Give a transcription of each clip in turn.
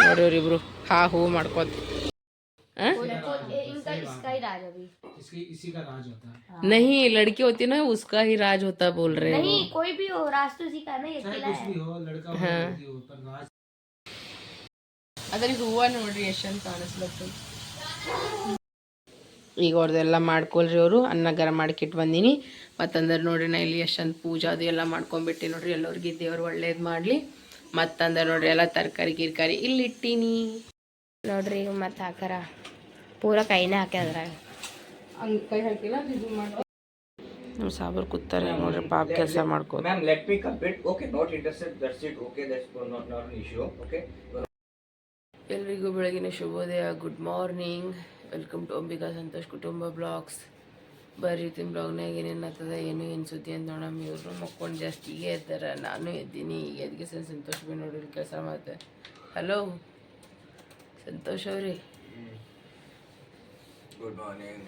ನೋಡಿ ಇವ್ರಿಬ್ರು ಹಾ ಹೂ ಮಾಡ್ಕೋತ हाँ? इनका इसका ही राज अभी इसकी इसी का राज होता है नहीं लड़की होती ना उसका ही राज होता बोल रहे हैं नहीं कोई भी हो राज तो इसी का नहीं चाहे अकेला कुछ है भी हो लड़का हो हाँ। लड़की हो पर राज ಅದ್ರಿಗೆ ಹೂವ ನೋಡ್ರಿ ಎಷ್ಟು ಚಂದ ಕಾಣಿಸ್ಲತ್ತು ಈಗ ಅವ್ರದ್ದೆಲ್ಲ ಮಾಡ್ಕೊಳ್ರಿ ಅವರು ಅನ್ನ ಗರಂ ಮಾಡಿಕಿಟ್ಟು ಬಂದೀನಿ ಮತ್ತಂದ್ರೆ ನೋಡ್ರಿ ನಾ ಇಲ್ಲಿ ಎಷ್ಟು ಚಂದ ಪೂಜಾ ಅದು ಎಲ್ಲ ಮಾಡ್ಕೊಂಬಿಟ್ಟು ನೋಡ್ರಿ ಎಲ್ಲರಿಗೆ ದೇವ್ರು ಒಳ್ಳೇದು ಮಾಡಲಿ ಮತ್ತಂದ್ರೆ ನೋಡ್ರಿ ಎಲ್ಲ ತರಕಾರಿ ಗಿರ್ಕಾರಿ ಇಲ್ಲಿ ಇಟ್ಟೀನಿ ನೋಡ್ರಿ ಈಗ ಮತ್ತೆ ಹಾಕಾರ ಪೂರ ಕೈನೇ ಹಾಕಿ ಅದ್ರಾಗ ಹಂಗೆ ಕೈ ಹಾಕಿಲ್ಲ ಇದು ಮಾಡಿ ನಮ್ಮ ಸಾಬರ್ ಕೂತಾರೆ ನೋಡ್ರಿ ಪಾಪ ಕೆಲಸ ಮಾಡ್ಕೋ ma'am let me complete. Okay not interested. That's it. Okay that's not an issue. Okay. ಎಲ್ರಿಗೂ ಬೆಳಗಿನ ಶುಭೋದಯ good morning welcome to Ambika Santosh ಕುಟುಂಬ ಬ್ಲಾಗ್ಸ್ ಬರ್ರಿ ತಿನ್ ಬ್ಲಾಗ್ನಾಗ ಏನೇನು ಆಗ್ತದ ಏನು ಏನು ಸುದ್ದಿ ಅಂತ ನೋಡಮ್ಮ ಇವರು ಮಕ್ಕೊಂಡು ಜಸ್ಟ್ ಈಗ ಎದ್ದಾರ ನಾನು ಎದ್ದೀನಿ ಈಗ ಎದ್ಗೆ ಸಣ್ಣ ಸಂತೋಷ ಬಿ ನೋಡಿ ಕೆಲಸ ಮಾಡ್ತೆ ಹಲೋ ಸಂತೋಷ ಅವ್ರಿ? Good morning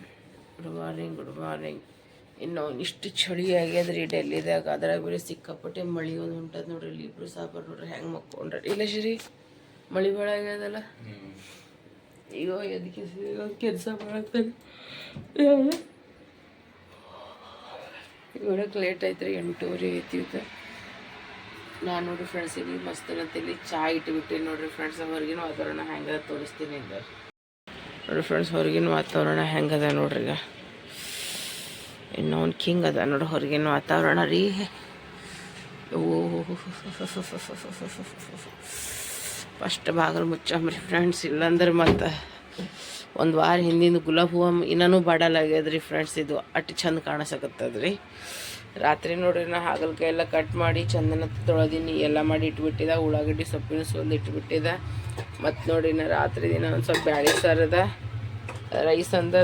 good morning good morning ಇನ್ನು ಇಷ್ಟು ಚಳಿ ಆಗ್ಯದ್ರಿ ಡೆಲ್ಲಿದಾಗ. ಅದ್ರಾಗ ಬೇರೆ ಸಿಕ್ಕಾಪಟ್ಟೆ ಮಳಿ ಒಂದು ಹೊಂಟದ ನೋಡ್ರಿ. ಇಲ್ಲಿ ಇಬ್ರು ಸಾಬಾರ್ ನೋಡ್ರಿ ಹೆಂಗೆ ಮಕ್ಕೊಂಡ್ರಿ. ಇಲ್ಲ ಶ್ರೀ ಮಳಿ ಭಾಳ ಆಗ್ಯದಲ್ಲ? ಈಗ ಎದಕ್ಕೆ ಕೆಲಸ ಮಾಡತ್ತಾರೆ ಇವಳಕ್ಕೆ ಲೇಟ್ ಐತ್ರಿ ಎಂಟೂವರೆ ಐತಿ ಇವತ್ತು ನಾನು ನೋಡ್ರಿ ಫ್ರೆಂಡ್ಸ್ ಇಲ್ಲಿ ಮಸ್ತ್ ಇಲ್ಲಿ ಚಾ ಇಟ್ಬಿಟ್ಟು ನೋಡಿರಿ ಫ್ರೆಂಡ್ಸ್ ಹೊರಗಿನ ವಾತಾವರಣ ಹೆಂಗೆ ತೋರಿಸ್ತೀನಿ ಅಂತ ನೋಡ್ರಿ ಫ್ರೆಂಡ್ಸ್ ಹೊರಗಿನ ವಾತಾವರಣ ಹೆಂಗದ ನೋಡ್ರಿ ಈಗ. ಇನ್ನೊಂದು ಕಿಂಗ್ ಅದ ನೋಡ್ರಿ ಹೊರಗಿನ ವಾತಾವರಣ ರೀ. ಓ ಫಸ್ಟ್ ಬಾಗಿಲು ಮುಚ್ಚಂಬ್ರಿ ಫ್ರೆಂಡ್ಸ್ ಇಲ್ಲಂದ್ರೆ ಮತ್ತೆ ಒಂದು ವಾರ ಹಿಂದಿನ ಗುಲಾಬ್ ಹೂವು ಇನ್ನೂ ಬಾಡಲಾಗ್ಯದ್ರಿ ಫ್ರೆಂಡ್ಸ್ ಇದು ಅಟ್ಟು ಚಂದ ಕಾಣಿಸಕತ್ತದ್ರಿ. ರಾತ್ರಿ ನೋಡ್ರಿ ನಾ ಹಾಗಲ್ಕಾಯಿ ಎಲ್ಲ ಕಟ್ ಮಾಡಿ ಚಂದನ ತೊಳೆದೀನಿ, ಎಲ್ಲ ಮಾಡಿ ಇಟ್ಬಿಟ್ಟಿದ, ಉಳ್ಳಾಗಡ್ಡಿ ಸೊಪ್ಪಿನ ಸೋಲ್ ಇಟ್ಬಿಟ್ಟಿದ. ಮತ್ತು ನೋಡಿ ನಾ ರಾತ್ರಿ ದಿನ ಒಂದು ಸ್ವಲ್ಪ ಬ್ಯಾಳಿ ಸಾರದ ರೈಸ್ ಅಂದ್ರೆ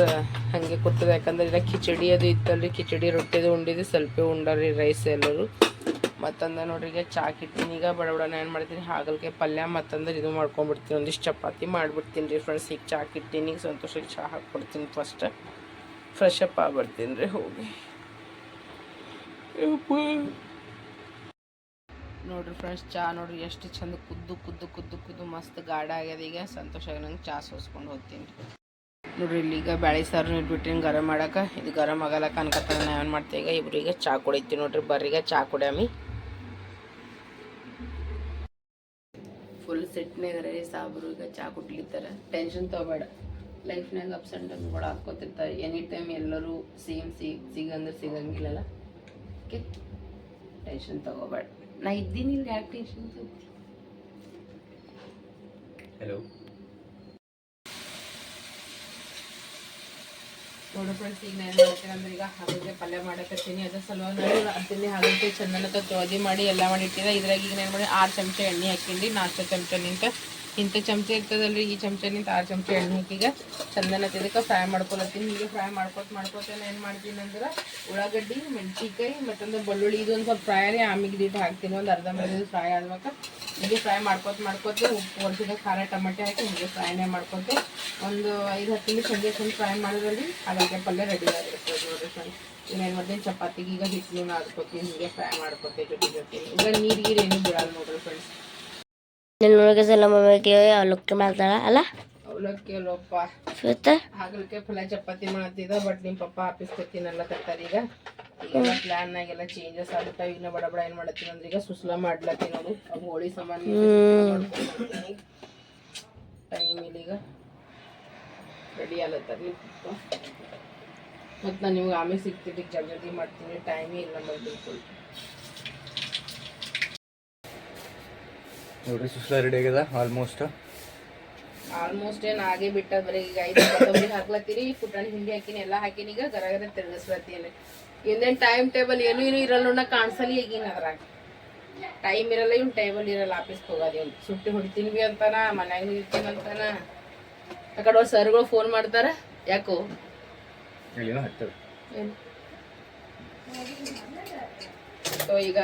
ಹಾಗೆ ಕೂತದ ಯಾಕಂದ್ರೆ ಇಲ್ಲ ಕಿಚಡಿ ಅದು ಇತ್ತಲ್ರಿ, ಕಿಚಡಿ ರೊಟ್ಟಿದು ಉಂಡಿದ್ದು, ಸ್ವಲ್ಪ ಉಂಡಾರಿ ರೈಸ್ ಎಲ್ಲರೂ. ಮತ್ತಂದ ನೋಡ್ರಿ, ಈಗ ಚಾ ಕಿಟ್ಟಿನಿ ಈಗ ಬಡ ನಾನು ಏನು ಮಾಡ್ತೀನಿ? ಹಾಗಲ್ಕಾಯಿ ಪಲ್ಯ ಮತ್ತಂದ್ರೆ ಇದು ಮಾಡ್ಕೊಂಡ್ಬಿಡ್ತೀನಿ. ಒಂದಿಷ್ಟು ಚಪಾತಿ ಮಾಡಿಬಿಡ್ತೀನಿ ರೀ ಫ್ರೆಂಡ್ಸ್ ಈಗ ಚಾ ಕಿಟ್ಟಿನಿ ಈಗ ಸಂತೋಷಕ್ಕೆ ಚಹಾ ಹಾಕ್ಬಿಡ್ತೀನಿ ಫಸ್ಟ್ ಫ್ರೆಶ್ ಅಪ್ ಆಗ್ಬಿಡ್ತೀನಿ ರೀ ಹೋಗಿ. ನೋಡ್ರಿ ಫ್ರೆಂಡ್ಸ್ ಚಾ ನೋಡ್ರಿ ಎಷ್ಟು ಚಂದ ಕುದ್ದು ಕುದ್ದು ಕುದ್ದು ಕುದ್ದು ಮಸ್ತ್ ಗಾಢ ಆಗ್ಯದ ಈಗ. ಸಂತೋಷವಾಗಿ ನಂಗೆ ಚಾ ಸೋಸ್ಕೊಂಡು ಹೋಗ್ತೀನಿ ನೋಡ್ರಿ ಇಲ್ಲಿ ಈಗ ಬ್ಯಾಳಿ ಸಾರು ಇಟ್ಬಿಟ್ಟಿನಿ ಗರಂ ಮಾಡಕ್ಕೆ ಇದು ಗರಂ ಆಗಲ್ಲ ಅನ್ಕತ್ತ ನಾ ಏನು ಮಾಡ್ತೀವಿ ಈಗ? ಇಬ್ರಿಗೆ ಚಾ ಕುಡಿತೀನಿ ನೋಡ್ರಿ. ಬರ್ರೀಗ ಚಾ ಕುಡಿಯಮಿ. ಫುಲ್ ಸಿಟ್ನಾಗ ರೀ ಸಾಬ್ರು ಈಗ ಚಾ ಕುಟ್ಲಿತ್ತಾರ ಟೆನ್ಷನ್ ತಗೋಬೇಡ ಲೈಫ್ನಾಗ ಅಪ್ಸ್ ಆ್ಯಂಡ್ ಡೌನ್ಗಳು ಹಾಕ್ಕೋತಿರ್ತಾರೆ ಎನಿ ಟೈಮ್ ಎಲ್ಲರೂ ಸೇಮ್ ಸಿ ಸಿಗಂದ್ರೆ ಸಿಗಂಗಿಲ್ಲಲ್ಲ ಓಕೆ ಟೆನ್ಷನ್ ತಗೋಬೇಡ ನಾ ಇದ್ದೀನಿ ಇಲ್ಲಿ ಯಾಕೆ ಟೆನ್ಷನ್ ತಗೋತಿ ನೋಡು ಫ್ರೆಂಡ್ಸ್, ಈಗ ನಾನು ಮಾಡ್ತೀನಿ ಅಂದ್ರೆ ಈಗ ಹಾಗಲ್ಕಾಯಿ ಪಲ್ಯ ಮಾಡಕತ್ತೀನಿ. ಅದ್ರ ಸಲುವಾಗಿ ನಾನು ಅದನ್ನೇ ಹಾಗಲ್ಕಾಯಿ ಚಂದನ ತೋದಿ ಮಾಡಿ ಎಲ್ಲ ಮಾಡಿ ಇಟ್ಟಿದ್ದೆ ಇದ್ರಾಗ ಈಗ ನಾನು ಮಾಡಿ ಆರು ಚಮಚ ಎಣ್ಣೆ ಹಾಕಿಂಡಿ ನಾಲ್ಕು ಚಮಚ ನಿಂತ ಇಂಥ ಚಮಚ ಇರ್ತದಲ್ರಿ, ಈ ಚಮಚ ನಿಂತ ಆರು ಚಮಚ ಎಣ್ಣೆ ಹಾಕೀಗ ಚಂದನ ತಿದಕ್ಕೆ ಫ್ರೈ ಮಾಡ್ಕೊಳತ್ತೀನಿ. ಹೀಗೆ ಫ್ರೈ ಮಾಡ್ಕೊತ ಮಾಡ್ಕೊತೇನೆ, ಏನು ಮಾಡ್ತೀನಿ ಅಂದ್ರೆ ಉಳ್ಳಾಗಡ್ಡಿ, ಮೆಣಸಿನ್ಕಾಯಿ ಮತ್ತೊಂದು ಬೆಳ್ಳುಳ್ಳಿ ಇದು ಒಂದು ಸ್ವಲ್ಪ ಫ್ರೈ ಆಗಿ ಆಮೇಲೆ ಇದು ಹಾಕ್ತೀನಿ. ಒಂದು ಅರ್ಧ ಮರ್ಧ ಫ್ರೈ ಆದ್ಮೇಲೆ ಹೀಗೆ ಫ್ರೈ ಮಾಡ್ಕೊತ ಮಾಡ್ಕೊತ ಉಪ್ಪು ಒಂದ್ಸಲ ಖಾರ, ಟಮಾಟೆ ಹಾಕಿ ಹೀಗೆ ಫ್ರೈನೇ ಮಾಡ್ಕೊತ. ಒಂದು ಐದು ಹತ್ತು ನಿಮಿಷ ಸಂಜೆ ಚಂದ ಫ್ರೈ ಮಾಡೋದ್ರಲ್ಲಿ ಹಾಗಲ್ಕಾಯಿ ಪಲ್ಯ ರೆಡಿ ಆಗಿರ್ತದೆ ನೋಡ್ರಿ ಸರ್ ಇನ್ನೇನು ಮಾಡ್ತೀನಿ ಚಪಾತಿಗೆ ಈಗ ಹಿಟ್ಟು ನಾದ್ಕೊತೀನಿ, ಹೀಗೆ ಫ್ರೈ ಮಾಡ್ಕೊತೆ ಜೊತೆ ಜೊತೆ ಈಗ ನೀರು ಗೀರು ಏನು ಬಿಡಲ್ಲ ನೋಡ್ರಿ ಫ್ರೆಂಡ್ಸ್. ನಿನ್ನೊಳಗೆ ಸಲ ಮಮ್ಮಿಗೆ ಅವಲಕ್ಕಿ ಮಾಡ್ತಾಳ ಅಲ್ಲ? ಅವಲಕ್ಕಿ ಅಲ್ಲಪ್ಪ ಇವತ್ತು? ಹಾಗಲ್ಕಾಯಿ ಪಲ್ಯ ಚಪಾತಿ ಮಾಡ್ತಿದ್ದ ಬಟ್ ನಿಮ್ಮ ಪಪ್ಪ ಆಫೀಸ್ ತಿನ್ನಲ್ಲ ತರ್ತಾರೆ ಈಗ. ಪ್ಲಾನ್ ಆಗೆಲ್ಲ ಚೇಂಜಸ್ ಆಗುತ್ತೆ. ಈಗ ಬಡ ಬಡ ಏನು ಮಾಡತ್ತೀನಿ ಅಂದ್ರೆ ಈಗ ಸುಸ್ಲ ಮಾಡ್ಲತ್ತೀನಿ ನೋಡು ಅವು ಹೋಳಿ ಸಾಮಾನು ಟೈಮ್ ಈಗ ರೆಡಿ ಆಲತ್ತಾರ ನಿಮ್ಮ ಪಪ್ಪ. ಮತ್ತು ನಾನು ನಿಮ್ಗೆ ಆಮೇಲೆ ಸಿಗ್ತೀನಿ ಜಲ್ದಿ ಮಾಡ್ತೀನಿ. ಟೈಮೇ ಇಲ್ಲ ಬಿಲ್ಕುಲ್ ನೋಡ್ರಿ ಸುಸ್ಲ ರೆಡಿ ಆಗ್ಯದ ಆಲ್ಮೋಸ್ಟ್ ಆಲ್ಮೋಸ್ಟ್ ಏನು ಆಗೇ ಬಿಟ್ಟ ಬರೀ ಈಗ ಐದು ಕೊತ್ತಂಬರಿ ಹಾಕ್ಲತ್ತೀರಿ ಪುಟಾಣಿ ಹಿಂಡಿ ಹಾಕಿನಿ ಎಲ್ಲ ಹಾಕಿನಿ ಈಗ ಗರ ಗರ ತಿರ್ಗಿಸ್ಲತ್ತೀನಿ ಇನ್ನೇನು ಟೈಮ್ ಟೇಬಲ್ ಏನೂ ಏನೂ ಇರಲ್ಲ ನೋಡ ಕಾಣಿಸಲಿ ಈಗಿನ ಅದ್ರಾಗ. ಟೈಮ್ ಇರಲ್ಲ ಇವ್ನು ಟೇಬಲ್ ಇರಲ್ಲ ಆಫೀಸ್ಗೆ ಹೋಗೋದು ಇವ್ನು. ಸುಟ್ಟಿ ಹೊಡಿತೀನಿ ಬಿ ಅಂತಾನ ಮನ್ಯಾಗ ಇರ್ತೀನಿ ಅಂತಾನ. ಆ ಕಡೆ ಅವ್ರ ಸರ್ಗಳು ಫೋನ್ ಮಾಡ್ತಾರ ಯಾಕೋ? ಸೊ ಈಗ.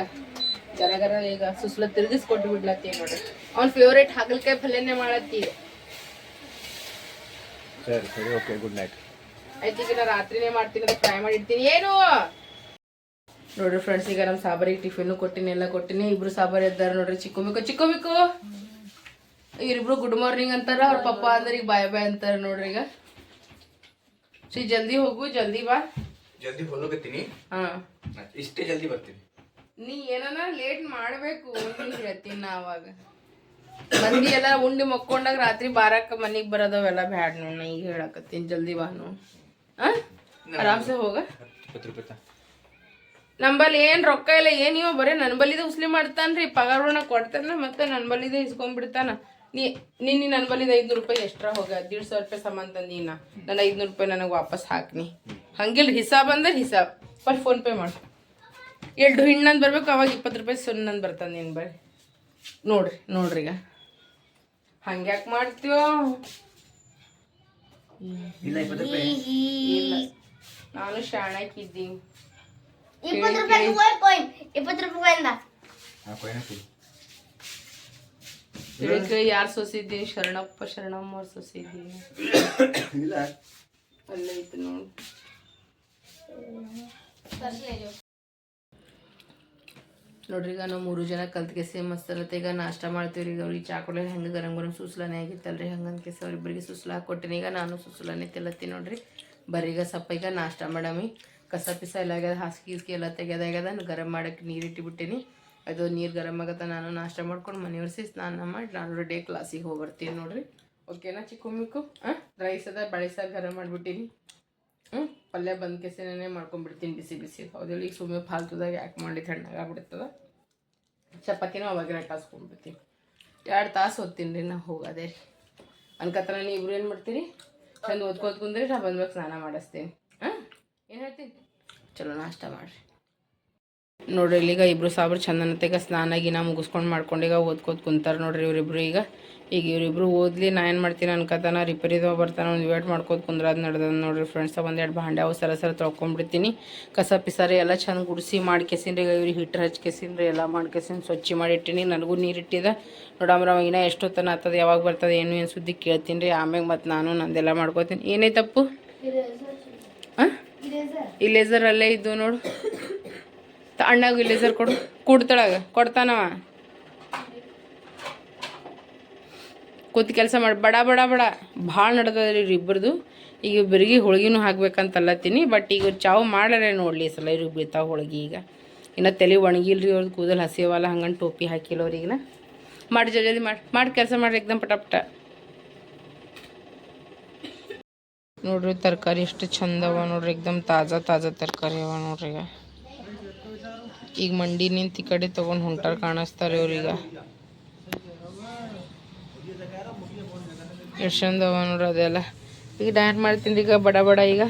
ಗರ ಗರ ಈಗ ಸುಸ್ಲ ತಿರ್ಗಿಸ್ಕೊಟ್ಟು ಬಿಡ್ಲತ್ತಿ ನೋಡ್ರಿ. ಅವ್ನ ಫೇವ್ರೇಟ್ ಹಾಗಲ್ಕಾಯಿ ಪಲ್ಯನೇ ಮಾಡತ್ತಿ. ಸರಿ ಸರಿ ಓಕೆ ಗುಡ್ ನೈಟ್ ಆಯ್ತು ಈಗ ನಾ ರಾತ್ರಿನೇ ಮಾಡ್ತೀನಿ ಅದಕ್ಕೆ ಫ್ರೈ ಮಾಡಿರ್ತೀನಿ ಏನು? ನೋಡ್ರಿ ಫ್ರೆಂಡ್ಸ್ ಈಗ ನಮ್ಮ ಸಾಬರಿಗೆ ಟಿಫಿನ್ ಕೊಟ್ಟಿನಿ ಎಲ್ಲ ಕೊಟ್ಟಿನಿ. ಇಬ್ರು ಸಾಬಾರ್ ಇದ್ದಾರೆ ನೋಡ್ರಿ. ಚಿಕ್ಕೋಮಿಕೋ ಚಿಕ್ಕೋಮಿಕೋ ಇವ್ರಿಬ್ರು ಗುಡ್ ಮಾರ್ನಿಂಗ್ ಅಂತಾರ ಅವ್ರ ಪಪ್ಪ ಅಂದ್ರೆ ಈಗ ಬಾಯ್ ಬಾಯ್ ಅಂತಾರ ನೋಡ್ರಿ ಈಗ. ಶ್ರೀ ಜಲ್ದಿ ಹೋಗು ಜಲ್ದಿ ಬಾ. ಜಲ್ದಿ ಹೊಲೋಗತ್ತೀನಿ ಹಾ. ಇಷ್ಟೇ ಜಲ್ದಿ ಬರ್ತೀನಿ. ನೀ ಏನನ ಲೇಟ್ ಮಾಡಬೇಕು ನೀ ಹೇಳ್ತೀನಿ ನಾ ಅವಾಗ. ಮಂದಿ ಎಲ್ಲ ಉಂಡಿ ಮಕ್ಕೊಂಡಾಗ ರಾತ್ರಿ ಬಾರಕ್ಕ ಮನಿಗ್ ಬರೋದವೆಲ್ಲ ಬ್ಯಾಡ್ ನೋಡ ನಾ ಈಗ ಹೇಳಕತ್ತೀನಿ ಜಲ್ದಿ ಬಾ ನೋಡ್. ಆ? ಆರಾಮ್ಸೆ ಹೋಗ. ನಂಬಲ್ಲಿ ಏನ್ ರೊಕ್ಕ ಇಲ್ಲ ಏನ್ ಇವ ಬರೀ ನನ್ ಬಲ್ಲಿದ ಉಸ್ಲಿ ಮಾಡ್ತಾನ್ರಿ ಪಗಾರ ಕೊಡ್ತಾನ ಮತ್ತೆ ನನ್ ಬಲ್ಲಿದ ಇಸ್ಕೊಂಡ್ಬಿಡ್ತಾನ ನೀ ನಿನ್ನ ನನ್ನ ಬಲ್ಲಿದ ಐದ್ನೂರು ರೂಪಾಯಿ ಎಕ್ಸ್ಟ್ರಾ ಹೋಗ ದೀಡ್ ಸಾವಿರ ರೂಪಾಯಿ ಸಾಮಾನ್ ತಂದೀನ ನನ್ನ ಐದ್ನೂರು ರೂಪಾಯಿ ನನಗೆ ವಾಪಸ್ ಹಾಕ್ನಿ. ಹಂಗಿಲ್ಲ ಹಿಸಾಬ್ ಅಂದ್ರೆ ಹಿಸಾಬ್. ಫಸ್ಟ್ ಫೋನ್ ಪೇ ಮಾಡು. ಎರಡು ಹಿಂಡಂದ್ ಬರ್ಬೇಕು ಅವಾಗ ಇಪ್ಪತ್ತು ರೂಪಾಯಿ ಸುಣ್ಣಂದ್ ಬರ್ತಾನೆ ನೀನು ಬರ್ರಿ ನೋಡ್ರಿ ನೋಡ್ರಿ ಈಗ. ಹಂಗ್ಯಾಕ್ ಮಾಡ್ತೀವೋ ಇಲ್ಲ ಇಪ್ಪತ್ತು ರೂಪಾಯಿ. ಇಲ್ಲ. ನಾನು ಶಾಣಕ್ಕಿದ್ದೀನಿ ಇಪ್ಪತ್ತು ರೂಪಾಯಿ ಕಾಯಿನ್. ಇಪ್ಪತ್ತು ರೂಪಾಯಿಂದ ಹಾ ಕೊಯ್ನ ಕೊಡಿ. ಇದಕ್ಕೆ ಯಾರು ಸೊಸಿದ್ದೀನಿ? ಶರಣಪ್ಪ ಶರಣಮ್ಮ ಅವ್ರು ಸೊಸಿದ್ದೀನಿ. ಇಲ್ಲ. ಅಲ್ಲೇ ಐತೆ ನೋಡಿ. ನೋಡ್ರಿ, ಈಗ ನಾವು ಮೂರು ಜನ ಕಲ್ತ್ಕೆಸಿ ಮಸ್ತರತ್ತೆ ಈಗ ನಾಷ್ಟ ಮಾಡ್ತೀವಿ ಈಗ ಅವ್ರಿಗೆ ಚಾಕೊಲೆ ಹೆಂಗೆ ಗರಂ ಗರಂ ಸುಸ್ಲಾನೇ ಆಗಿತ್ತಲ್ರಿ. ಹಂಗಂತ ಕೇಸಿ ಅವ್ರಿಬ್ಬರಿಗೆ ಸುಸ್ಲ ಕೊಟ್ಟಿನಿ. ಈಗ ನಾನು ಸುಸ್ಲಾನೇ ತಿಲ್ಲತ್ತೀನಿ ನೋಡ್ರಿ. ಬರ್ರಿ, ಈಗ ಸಪ್ಪ ಈಗ ನಾಷ್ಟ ಮಾಡಮಿ. ಕಸ ಪಿಸ ಎಲ್ಲ ಆಗ್ಯದ, ಹಾಸಿಗೆ ಗೀಸ್ಗೆ ಎಲ್ಲ ತೆಗೆದಾಗ್ಯದ ಗರಂ ಮಾಡಕ್ಕೆ ನೀರು ಅದು ನೀರು ಗರಂ ಆಗತ್ತ, ನಾನು ನಾಷ್ಟ ಮಾಡ್ಕೊಂಡು ಮನೆಯವ್ರಿಸಿ ಸ್ನಾನ ಮಾಡಿ ನಾನು ಡೇ ಕ್ಲಾಸಿಗೆ ಹೋಗಿ ಬರ್ತೀನಿ ನೋಡ್ರಿ. ಓಕೆನಾ ಚಿಕ್ಕು ಮಿಕ್ಕು ಹಾಂ ರೈಸ್ ಅದ ಬಳಿಸ ಗರಂ ಮಾಡಿಬಿಟ್ಟಿನಿ. ಹ್ಞೂ ಪಲ್ಯ ಬಂದ ಕೆಸಿನೇ ಮಾಡ್ಕೊಂಡ್ಬಿಡ್ತೀನಿ ಬಿಸಿ ಬಿಸಿ. ಹೌದಿಲ್ಲ ಈಗ ಸುಮ್ಮನೆ ಫಾಲ್ತುದಾಗ ಯಾಕೆ ಮಾಡಿ ತಣ್ಣಗೆ ಆಗ್ಬಿಡ್ತದ. ಚಪಾತಿನೂ ಅವಾಗೆಲ್ಲ ಕಾಸ್ಕೊಂಡ್ಬಿಡ್ತೀನಿ ಎರಡು ತಾಸು ಓದ್ತೀನಿ ರೀ ನಾ ಹೋಗೋದೇ. ರೀ ಅನ್ಕತ್ರ ಇಬ್ರು ಏನು ಮಾಡ್ತೀರಿ? ಚಂದ ಓದ್ಕೋತ ಕುಂದ್ರಿ, ನಾ ಬಂದ್ಬೇಕು ಸ್ನಾನ ಮಾಡಿಸ್ತೀನಿ. ಹಾಂ ಏನು ಹೇಳ್ತೀನಿ? ಚಲೋ ನಾಷ್ಟ ಮಾಡಿರಿ. ನೋಡ್ರಿ ಈಗ ಇಬ್ರು ಸಾಬ್ರು ಚಂದನತೆಗ ಸ್ನಾನ ಗಿನ ಮುಗಿಸ್ಕೊಂಡು ಮಾಡ್ಕೊಂಡು ಈಗ ಓದ್ಕೋತ ಕುಂತಾರೆ ನೋಡ್ರಿ ಇವರಿಬ್ರು ಈಗ. ಈಗ ಇವರಿಬ್ರು ಓದ್ಲಿ ನಾ ಏನು ಮಾಡ್ತೀನಿ ಅನ್ಕತಾನ ರಿಪೇರಿದವ ಬರ್ತಾನ ಒಂದು ವೇಟ್ ಮಾಡ್ಕೋತ ಕುಂದ್ರದ್ ನಡ್ದದ ನೋಡ್ರಿ ಫ್ರೆಂಡ್ಸ್ ಒಂದೆರಡು ಭಾಂಡೆ ಅವು ಸರ ಸರ ತೊಳ್ಕೊಂಡ್ಬಿಡ್ತೀನಿ ಕಸ ಪಿಸಾರಿ ಎಲ್ಲ ಚಂದ ಗುಡಿಸಿ ಮಾಡ್ಕೆಸಿನ್ರಿ ಈಗ ಇವ್ರಿಗೆ ಹಿಟ್ರು ಹಚ್ಕೆಸಿನ್ರಿ ಎಲ್ಲ ಮಾಡ್ಕೆಸಿನ್ ಸ್ವಚ್ಛ ಮಾಡಿಟ್ಟಿನಿ ನನಗೂ ನೀರು ಇಟ್ಟಿದ. ನೋಡಮ್ರ ಅವಾಗಿನ ಇನ್ನೂ ಎಷ್ಟೊತ್ತನ ಆಗ್ತದೆ ಯಾವಾಗ ಬರ್ತದೆ ಏನು ಏನು ಸುದ್ದಿ ಕೇಳ್ತೀನಿ ರೀ ಆಮ್ಯಾಗ ಮತ್ತು ನಾನು ನಂದೆಲ್ಲ ಮಾಡ್ಕೋತೀನಿ. ಏನೇ ತಪ್ಪು ಹಾಂ ಇಲೇಸರ್ ಅಲ್ಲೇ ಇದ್ದು ನೋಡು. ಅಣ್ಣಾಗ ಇಲ್ಲೇಸರ್ ಕೊಡು. ಕೂಡ್ತಳಾಗ. ಕೊಡ್ತಾನವ. ಕೂತ್ ಕೆಲಸ ಮಾಡಿ ಬಡ ಬಡ ಬಡ. ಭಾಳ ನಡ್ದದ್ರಿ ಇಬ್ಬರದು ಈಗ ಇಬ್ಬರಿಗೆ ಹೋಳ್ಗಿನೂ ಹಾಕ್ಬೇಕಂತಲ್ಲತ್ತೀನಿ. ಬಟ್ ಈಗ ಚಾವು ಮಾಡಾರೆ ನೋಡ್ಲಿ ಸಲ ಇವ್ರಿಗೆ ಬೀಳ್ತಾವ ಹೋಳ್ಗಿ ಈಗ. ಇನ್ನು ತಲೆ ಒಣಗಿಲ್ರಿ ಅವ್ರದ್ದು ಕೂದಲು ಹಸಿವಲ್ಲ ಹಂಗಂಗೆ ಟೋಪಿ ಹಾಕಿಲ್ಲ ಅವ್ರಿಗಿನ ಮಾಡಿ ಜಲ್ದಿ ಮಾಡಿ ಮಾಡಿ ಕೆಲಸ ಮಾಡ್ರಿ ಎಕ್ದಮ್ ಪಟ ಪಟ ನೋಡ್ರಿ ತರಕಾರಿ ಎಷ್ಟು ಚಂದವ ನೋಡ್ರಿ. ಎಕ್ದಮ್ ತಾಜಾ ತಾಜಾ ತರಕಾರಿ ಅವ ನೋಡ್ರಿ ಈಗ. ಈಗ ಮಂಡಿ ನಿಂತ ಈ ಕಡೆ ತೊಗೊಂಡು ಹೊಂಟಾರ ಕಾಣಿಸ್ತಾರೆ ಚಂದ ಅವ ನೋಡ್ರಿ ಅದೆಲ್ಲ. ಈಗ ಡಯಟ್ ಮಾಡ್ತೀನಿ ಈಗ ಬಡ ಬಡ ಈಗ.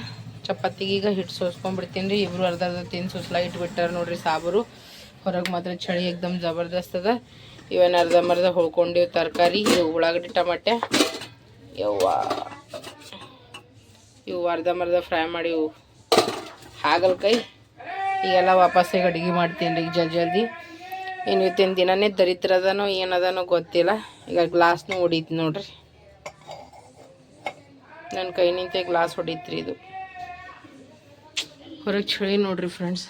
ಚಪಾತಿಗೆ ಈಗ ಹಿಟ್ಟು ಸೋಸ್ಕೊಂಡ್ಬಿಡ್ತೀನಿ ರೀ. ಇಬ್ರು ಅರ್ಧ ಅರ್ಧ ತಿಂದು ಸುಸ್ಲ ಇಟ್ಬಿಟ್ಟಾರ ನೋಡ್ರಿ ಸಾಬರು. ಹೊರಗೆ ಮಾತ್ರ ಚಳಿ ಎಕ್ದಮ್ ಜಬರ್ದಸ್ತ್ ಅದ. ಇವೇನು ಅರ್ಧ ಮರ್ಧ ಹೊಳ್ಕೊಂಡಿವ್ ತರಕಾರಿ. ಇವು ಉಳ್ಳಾಗಡ್ಡಿ ಟಮಾಟೆ ಯವ್ವ. ಇವು ಅರ್ಧ ಮರ್ಧ ಫ್ರೈ ಮಾಡಿ ಇವು ಹಾಗಲ್ಕಾಯಿ. ಈಗೆಲ್ಲ ವಾಪಸ್ಸಾಗಿ ಅಡುಗೆ ಮಾಡ್ತೀನಿ ಈಗ ಜಲ್ದಿ ಜಲ್ದಿ. ಇನ್ನು ಇವತ್ತಿನ ದಿನನೇ ದರಿದ್ರದನೋ ಏನದನೋ ಗೊತ್ತಿಲ್ಲ. ಈಗ ಗ್ಲಾಸ್ನು ಹೊಡೀತು ನೋಡ್ರಿ. ನನ್ನ ಕೈ ನಿಂತೆ ಗ್ಲಾಸ್ ಹೊಡೀತ್ರಿ ಇದು. ಹೊರಗೆ ಚಳಿ ನೋಡ್ರಿ ಫ್ರೆಂಡ್ಸ್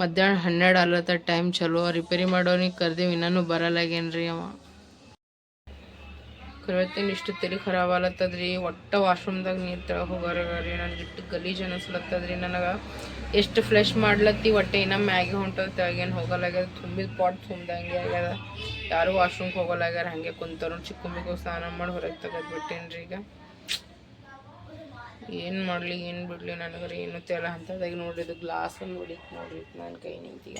ಮಧ್ಯಾಹ್ನ ಹನ್ನೆರಡು ಅಲ್ಲತ್ತ ಟೈಮ್ ಚಲೋ. ರಿಪೇರಿ ಮಾಡೋನಿಗೆ ಕರ್ದೇವು, ಇನ್ನೂ ಬರಲ್ಲಾಗೇನ್ರಿ ಅವ. ಇವತ್ತಿನ ಇಷ್ಟು ತಲೆ ಖರಾಬ್ ಆಲತ್ತದ್ರಿ. ಒಟ್ಟ ವಾಶ್ರೂಮ್ದಾಗ ನೀರು ತಳ ಹೋಗೋರಿ ನನಗೆ ಇಟ್ಟು ಗಲೀಜ್ ಅನಿಸ್ಲತ್ತದ್ರಿ ನನಗೆ. ಎಷ್ಟು ಫ್ಲೆಶ್ ಮಾಡ್ಲತ್ತಿ ಒಟ್ಟೆ ಇನ್ನ ಮ್ಯಾಗೆ ಹೊಂಟದ ತೆಳಗೇನು ಹೋಗಲಾಗ್ಯದ. ತುಂಬಿದ ಪಾಟ್ ತುಂಬ್ದಂಗೆ ಆಗ್ಯದ. ಯಾರು ವಾಶ್ರೂಮ್ಗೆ ಹೋಗಲಾಗ್ಯಾರ ಹಾಗೆ ಕುಂತವ್ರು. ಚಿಕ್ಕಮ್ಮಿಗೂ ಸ್ನಾನ ಮಾಡಿ ಹೊರಗೆ ತೆಗೆದು ಬಿಟ್ಟೇನ್ರಿ ಈಗ. ಏನು ಮಾಡಲಿ, ಏನು ಬಿಡಲಿ ನನಗರಿ. ಏನು ತೆಲ ಅಂತದಾಗ ಇದು ಗ್ಲಾಸ್ ನೋಡಿ ಹೊಡಿತು ನೋಡ್ರಿ ನನ್ನ ಕೈ ನಿಂತೀಗ.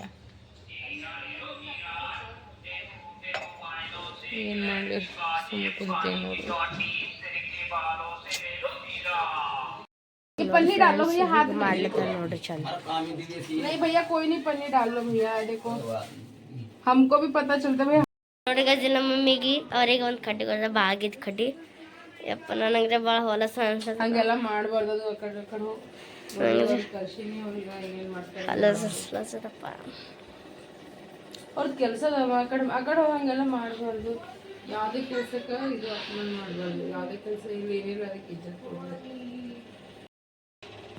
ಏನು ಮಾಡಲಿ ಸುಮ್ಮನೆ ಕುಂತೇನೆ ನೋಡ್ರಿ पन्नी डालो भैया हाथ में ಮಾಡ್ಲಿಕ್ಕೆ ನೋಡ್ರಿ ಚಂದ नहीं भैया कोई नहीं पन्नी डाल लो भैया देखो हमको भी पता चलता भैया ನೋಡ್ರಿ ಗಜ್ಜಿ ನಮ್ಮ ಮಮ್ಮಿಗೆ ಅವ್ರಿಗೆ ಒಂದು ಕಡ್ಡಿ ಕೊಡ್ದ ಬಾಗಿದ್ ಕಡ್ಡಿ ಯಪ್ಪ ನನಗೆ ಭಾಳ ಹೊಲಸ ಅನ್ಸತ್ತ ಹಂಗೆಲ್ಲ ಮಾಡಬಾರ್ದು ಅದು ಆ ಕಡೆ ಆ ಕಡೆ ಹೋಗಿ ಕರ್ಶಿನಿ ಅವ್ರಿಗೆ ಏನೇನು ಮಾಡ್ತಾರೆ ಹೊಲಸ ಹೊಲಸದಪ್ಪ ಅವ್ರದ್ದು ಕೆಲಸ ಅದಾವ. ಆ ಕಡೆ ಆ ಕಡೆ ಹೋಗಿ ಮಾಡಬಾರ್ದು. ಯಾವುದೇ ಕೆಲಸಕ್ಕೆ ಇದು ಅಪಮಾನ ಮಾಡಬಾರ್ದು. ಯಾವುದೇ ಕೆಲಸ ಇಲ್ಲಿ, ಏನಿಲ್ಲ, ಅದಕ್ಕೆ ಇಜ್ಜತ್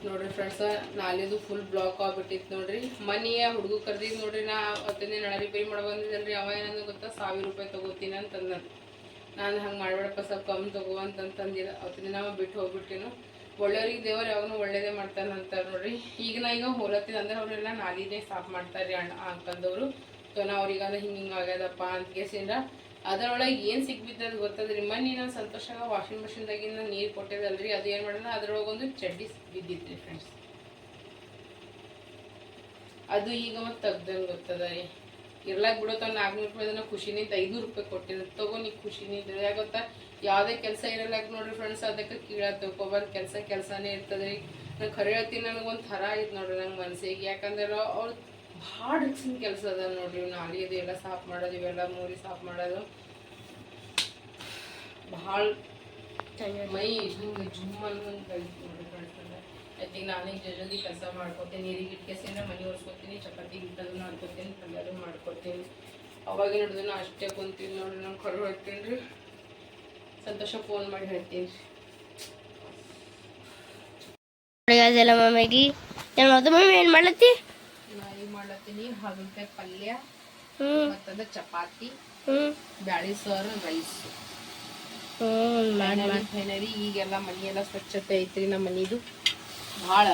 ನೋಡ್ರಿ ಫ್ರೆಂಡ್ಸ ನಾಲಿದು ಫುಲ್ ಬ್ಲಾಕ್ ಆಗ್ಬಿಟ್ಟಿತ್ತು ನೋಡ್ರಿ. ಮನೆಯ ಹುಡುಗ ಕರ್ದಿದ್ದು ನೋಡ್ರಿ, ನಾ ಅವತ್ತಿನ ನಳ ರಿಪೇರಿ ಮಾಡಿ ಬಂದಿದ್ದಲ್ರಿ. ಅವ ಏನಂದ್ರೆ ಗೊತ್ತಾ, ಸಾವಿರ ರೂಪಾಯಿ ತಗೋತೀನಿ ಅಂತಂದ ನಾನು ಹಂಗೆ ಮಾಡ್ಬೇಡಪ್ಪ, ಸ್ವಲ್ಪ ಕಮ್ಮಿ ತಗೋ ಅಂತಂತಂದಿಲ್ಲ ಅವತ್ತಿನ ದಿನ ಅವ ಬಿಟ್ಟು ಹೋಗ್ಬಿಟ್ಟಿನು. ಒಳ್ಳೆಯವ್ರಿಗೆ ದೇವರು ಯಾವಾಗಲೂ ಒಳ್ಳೇದೇ ಮಾಡ್ತಾನೆ ಅಂತಾರೆ ನೋಡ್ರಿ. ಈಗ ನಾ ಈಗ ಹೋಲತ್ತೀನಿ ಅಂದ್ರೆ ಅವರೆಲ್ಲ ನಾಲಿನೇ ಸಾಫ್ ಮಾಡ್ತಾರೆ ಅಣ್ಣ ಅನ್ಕಂದವರು ಸೊ ನಾ ಅವ್ರಿಗೆ ಅಂದ್ರೆ ಹಿಂಗೆ ಹಿಂಗೆ ಆಗ್ಯದಪ್ಪ ಅಂತ ಕೇಸಿಂದ ಅದರೊಳಗೆ ಏನು ಸಿಕ್ಬಿದ್ದದು ಗೊತ್ತದ್ರಿ. ಮೊನ್ನೆ ನಾನು ಸಂತೋಷಾಗ ವಾಷಿಂಗ್ ಮಷಿನ್ದಾಗಿಂದ ನೀರು ಕೊಟ್ಟಿದ್ದಲ್ರಿ. ಅದು ಏನು ಮಾಡೋಣ ಅದರೊಳಗೆ ಒಂದು ಚಡ್ಡಿ ಬಿದ್ದಿತ್ತು ಫ್ರೆಂಡ್ಸ್ ಅದು ಈಗ ಮತ್ತೆ ತೆಗ್ದಂಗೆ ಗೊತ್ತದ ರೀ. ಇರ್ಲಾಕ್ ಬಿಡೋತ ನಾಲ್ಕುನೂರು ರೂಪಾಯಿ ಅದನ್ನು ಖುಷಿನಿಂದ ಐನೂರು ರೂಪಾಯಿ ಕೊಟ್ಟಿದ್ದು ತಗೋ ನೀವು ಖುಷಿನಿಂದ. ಯಾಕೆ ಗೊತ್ತಾ, ಯಾವುದೇ ಕೆಲಸ ಇರಲ್ಲ ನೋಡ್ರಿ ಫ್ರೆಂಡ್ಸ್ ಅದಕ್ಕೆ ಕೀಳ ತಗೋಬಾರ್ದು ಕೆಲಸ ಕೆಲಸನೇ ಇರ್ತದೆ ರೀ ನಾನು ಖರೆ ಹೇಳ್ತೀನಿ ನನಗೊಂದು ಥರ ಆಯ್ತು ನೋಡ್ರಿ ನಂಗೆ ಮನಸ್ಸಿಗೆ ಯಾಕಂದ್ರೆ ಅವ್ರು ಭಾಳ ರಿಕ್ಸಿನ ಕೆಲಸ ಅದ ನೋಡ್ರಿ ನಾಲಿ ಅದು ಎಲ್ಲ ಸಾಫ್ ಮಾಡೋದು ಇವೆಲ್ಲ ಮೂರಿ ಸಾಫ್ ಮಾಡೋದು. ಭಾಳ ಮೈ ಹಿಂಗೆ ಜುಮ್ ಐ ತಿಂಕ್ ನಾನೇ ಜಲ್ದಿ ಕೆಲಸ ಮಾಡ್ಕೊತೀನಿ ನೀರಿಗೆ ಇಟ್ಕೆಸಿಂದ ಮನೆ ಒರೆಸ್ಕೊತೀನಿ ಚಪಾತಿ ಹಿಟ್ಟದು ಮಾಡ್ಕೊತೀನಿ ಪಲ್ಯದು ಮಾಡ್ಕೊತೀನಿ. ಅವಾಗಿನ ಹಿಡಿದು ಅಷ್ಟೇ ಕುಂತೀನಿ ನೋಡ್ರಿ ನಾನು ಕರು ಹೋಗ್ತೀನಿ. ರೀ ಸಂತೋಷ ಫೋನ್ ಮಾಡಿ ಹೇಳ್ತೀನಿ. ರೀ ಮಮ್ಮಿಗೆ ಏನು ಮಮ್ಮಿ ಏನು ಮಾಡ್ಲತ್ತಿ? ಈಗ ಮಾಡ್ಲತ್ತೀನಿ ಹಾಗಲಕಾಯಿ ಪಲ್ಯ ಮತ್ತಂದ್ರೆ ಮತ್ತದ ಚಪಾತಿ ಬ್ಯಾಳಿ ಸಾರು ರೈಸ್. ಫೈನಲಿ ಈಗೆಲ್ಲ ಮನೆ ಎಲ್ಲ ಸ್ವಚ್ಛತೆ ಐತ್ರಿ ನಮ್ಮ ಮನಿದು. ಭಾಳ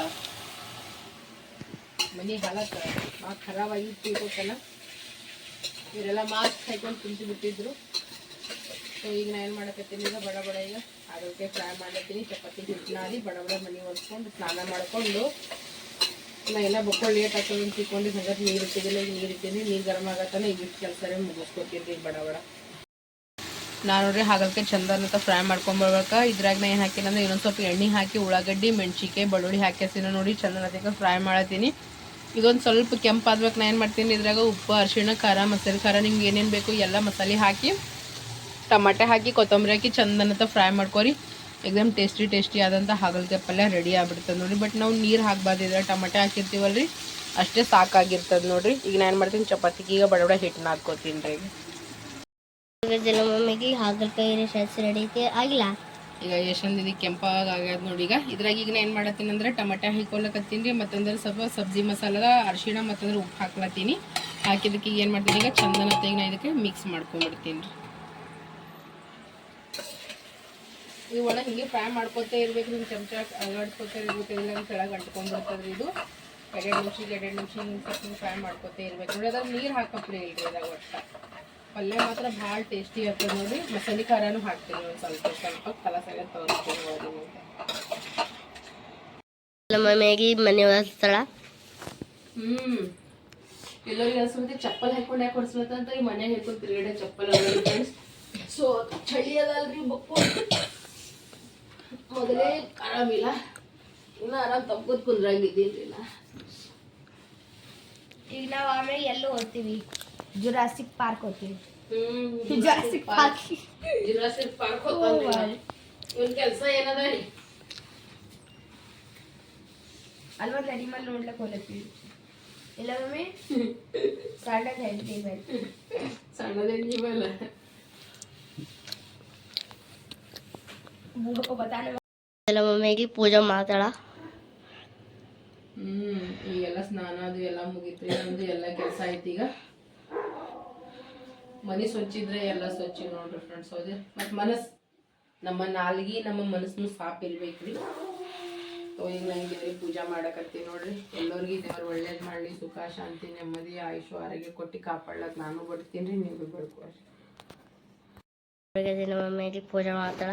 ಮನೆ ಹಾಲತ್ತ ಭಾಳ ಖರಾಬಾಗಿ ತಿಳ್ಕೊತನ. ಇವರೆಲ್ಲ ಮಾಸ್ಕ್ ಹಾಕೊಂಡು ಕುಂತು ಬಿಟ್ಟಿದ್ರು. ಸೊ ಈಗ ನಾ ಏನು ಮಾಡಕತ್ತೀನಿ ಈಗ? ಬಡ ಬಡ ಈಗ. ಅದಕ್ಕೆ ಫ್ರೈ ಮಾಡತ್ತೀನಿ ಚಪಾತಿ ಹಿಟ್ಟು ನಾದಿ ಬಡ ಬಡ ಮನೆ ಒರೆಸ್ಕೊಂಡು ಸ್ನಾನ ಮಾಡ್ಕೊಂಡು ನಾ ಎಲ್ಲ ಬಕ್ಕೊಂಡು ಲೇಟ್ ಆಗ್ತದೆ ಅಂತ ತಿಳ್ಕೊಂಡು ನೀರು ಇಟ್ಟಿದ್ದಿಲ್ಲ ಈಗ ನೀರು ಇಟ್ಟಿದ್ದೀನಿ ನೀರು ಗರಂ ಆಗತ್ತಾನೆ, ಈಗ ಇಷ್ಟು ಕೆಲಸ ಮುಗಿಸ್ಕೊತೀನಿ ಬಡ ಬಡ. ನಾನು ನೋಡ್ರಿ ಹಾಗಲ್ಕೆ ಚಂದ ಅಂತ ಫ್ರೈ ಮಾಡ್ಕೊಂಬರ್ಬೇಕು ಇದ್ರಾಗ ನಾ ಏನು ಹಾಕಿನ ಅಂದ್ರೆ ಇನ್ನೊಂದು ಸ್ವಲ್ಪ ಎಣ್ಣೆ ಹಾಕಿ, ಉಳ್ಳಾಗಡ್ಡಿ ಮೆಣಸಿಕಾಯಿ ಬೆಳ್ಳುಳ್ಳಿ ಹಾಕಿಸಿನ ನೋಡಿ ಚಂದ ಅದಕ್ಕೆ ಫ್ರೈ ಮಾಡತ್ತೀನಿ ಇದೊಂದು ಸ್ವಲ್ಪ ಕೆಂಪಾದ್ಬೇಕು ನಾ ಏನು ಮಾಡ್ತೀನಿ, ಇದ್ರಾಗ ಉಪ್ಪು, ಅರಿಶಿಣ, ಖಾರ ಮಸಾಲೆ ಖಾರ, ನಿಮ್ಗೆ ಏನೇನು ಬೇಕು ಎಲ್ಲ ಮಸಾಲೆ ಹಾಕಿ, ಟಮಾಟೆ ಹಾಕಿ, ಕೊತ್ತಂಬರಿ ಹಾಕಿ ಚಂದನಂತ ಫ್ರೈ ಮಾಡ್ಕೊರಿ. ಎಕ್ದಮ್ ಟೇಸ್ಟಿ ಟೇಸ್ಟಿ ಆದಂಥ ಹಾಗಲ್ಕಾಯಿ ಪಲ್ಯ ರೆಡಿ ಆಗ್ಬಿಡ್ತದೆ ನೋಡಿ ಬಟ್ ನಾವು ನೀರು ಹಾಕ್ಬಾರ್ದಿದ್ರೆ ಇದ್ರೆ ಹಾಕಿರ್ತೀವಲ್ಲ ರೀ ಅಷ್ಟೇ ಸಾಕಾಗಿರ್ತದೆ ನೋಡಿರಿ. ಈಗ ನಾನು ಏನು ಮಾಡ್ತೀನಿ ಚಪಾತಿಗೆ ಈಗ ಬಡ ಬಡ ಹಿಟ್ಟನ್ನ ಹಾಕ್ಕೋತೀನಿ ರೀ. ಈಗ ಹಾಗಲ್ಕಾಯಿ ಮಮ್ಮಿಗೆ ಹಾಗಲಕಾಯಿ ರೆಡಿ ಐತಿ. ಆಗಿಲ್ಲ ಈಗ ಎಷ್ಟೊಂದು ಇದಕ್ಕೆ ಕೆಂಪಾಗ ಆಗ್ಯದ ನೋಡಿ ಈಗ. ಇದ್ರಾಗ ಈಗ ಏನು ಮಾಡತ್ತೀನಿ ಅಂದ್ರೆ ಟೊಮೆಟೊ ಹಾಕೊಳಕತ್ತೀನಿ ರೀ ಮತ್ತಂದ್ರೆ ಸ್ವಲ್ಪ ಸಬ್ಜಿ ಮಸಾಲದ ಅರಿಶಿಣ ಮತ್ತಂದ್ರೆ ಉಪ್ಪು ಹಾಕ್ಲತ್ತೀನಿ. ಹಾಕಿದಕ್ಕೆ ಈಗ ಏನು ಮಾಡ್ತೀನಿ ಈಗ ಚಂದನ ತೆಗಿನ ನಾ ಇದಕ್ಕೆ ಮಿಕ್ಸ್ ಮಾಡ್ಕೊಂಡ್ಬಿಡ್ತೀನಿ ರೀ. ಇದು ಒಣ ಹಿಂಗೆ ಫ್ರೈ ಮಾಡ್ಕೊತಾ ಇರ್ಬೇಕು ನಿಮ್ಮ ಚಮಚ ಅಲ್ಲಾಡ್ಸ್ಕೊತಾ ಇರ್ಬೇಕು ಇಲ್ಲ ಕೆಳಗೆ ಅಂಟ್ಕೊಂಡ್ಬಿಡ್ತದೆ ಇದು. ಎರಡು ನಿಮಿಷಕ್ಕೆ ಎರಡು ನಿಮಿಷ ಹಿಂಗೆ ಸ್ವಲ್ಪ ಫ್ರೈ ಮಾಡ್ಕೊತಾ ಇರ್ಬೇಕು. ನೋಡಿ ಅದ್ರಾಗ ನೀರು ಹಾಕಪ್ರಿ ಇಲ್ರಿ ಅದಾಗ ಒಟ್ಟ. ಪಲ್ಯ ಮಾತ್ರ ಭಾಳ ಟೇಸ್ಟಿ ಆಗ್ತದೆ ನೋಡಿ. ಮಸಾಲೆ ಖಾರನೂ ಹಾಕ್ತೀನಿ ಒಂದು ಸ್ವಲ್ಪ ಸ್ವಲ್ಪ ಕಲಸಾಗ ತೋರಿಸ್ತೀನಿ ನೋಡಿ ನಿಮ್ಗೆ. ನಮ್ಮ ಮ್ಯಾಗಿ ಮನೆ ಸ್ಥಳ. ಹ್ಮ್. ಎಲ್ಲರಿಗೆ ಅನ್ಸುತ್ತೆ ಚಪ್ಪಲ್ ಹಾಕೊಂಡು ಯಾಕೆ ಈ ಮನೆಗೆ ಹೇಳ್ಕೊಂಡು ತಿರುಗಡೆ ಚಪ್ಪಲ್ ಫ್ರೆಂಡ್ಸ್ ಸೊ ಚಳಿ ಅದಲ್ರಿ ಬಕ್ಕು. ಮೊದಲೇ ಆರಾಮಿಲ್ಲ ಇನ್ನು ಆರಾಮ್ ತಪ್ಪದ್ ಕುಂದ್ರಾಗಿದ್ದೀನಿ ನಾ ಈಗ ನಾವು ಆಮೇಲೆ ಎಲ್ಲೂ ಹೋಗ್ತೀವಿ. ಜುರಾಸಿಕ್ ಪಾರ್ಕ್ ಹೋಗ್ತೀವಿ. Hmm Jurassic park Jurassic park ಹೋಗ್ತಾನೆ ಇವನ್ ಕೆಲಸ ಏನದ ರೀ ಅಲ್ಲಿ ಒಂದು ಅನಿಮಲ್ ನೋಡ್ಲಕ್ಕೆ ಹೋಗ್ಲತ್ತೀವಿ. ಇಲ್ಲ ಮಮ್ಮಿ? ಸಣ್ಣದ ಹೇಳ್ತೀವಿ ಸಣ್ಣದೇ ನೀವಲ್ಲ ಎಲ್ಲ ಮಮ್ಮಿಗೆ ಪೂಜೆ ಮಾಡ್ತಾಳ. ಹ್ಮ್ ಈಗೆಲ್ಲ ಸ್ನಾನ ಅದು ಎಲ್ಲ ಮುಗೀತು ನಮ್ದು ಎಲ್ಲ ಕೆಲಸ ಆಯ್ತು ಈಗ. ಮನೆ ಸ್ವಚ್ಛ ಇದ್ರೆ ಎಲ್ಲ ಸ್ವಚ್ಛ ನೋಡ್ರಿ ಫ್ರೆಂಡ್ಸ್ ಹೌದು ಮತ್ತು ಮನಸ್ ನಮ್ಮ ನಾಲ್ಗಿ ನಮ್ಮ ಮನಸ್ಸನ್ನು ಸಾಫ್ ಇರ್ಬೇಕ್ರಿ ಈಗ ನಂಗೆ ದೇವ್ರಿಗೆ ಪೂಜಾ ಮಾಡಕತ್ತೀನಿ ನೋಡ್ರಿ. ಎಲ್ಲರಿಗೂ ದೇವ್ರು ಒಳ್ಳೇದು ಮಾಡಲಿ ಸುಖ ಶಾಂತಿ ನೆಮ್ಮದಿ ಆಯುಷು ಆರೋಗ್ಯ ಕೊಟ್ಟು ಕಾಪಾಡ್ಲಕ್ ನಾನು ಬಿಡ್ತೀನಿ ರೀ ನೀವು ಬಿಡ್ಕೊಳ್ರಿ ನಮ್ಮ ಮಮ್ಮಿಗೆ ಪೂಜೆ ಮಾತಾಡ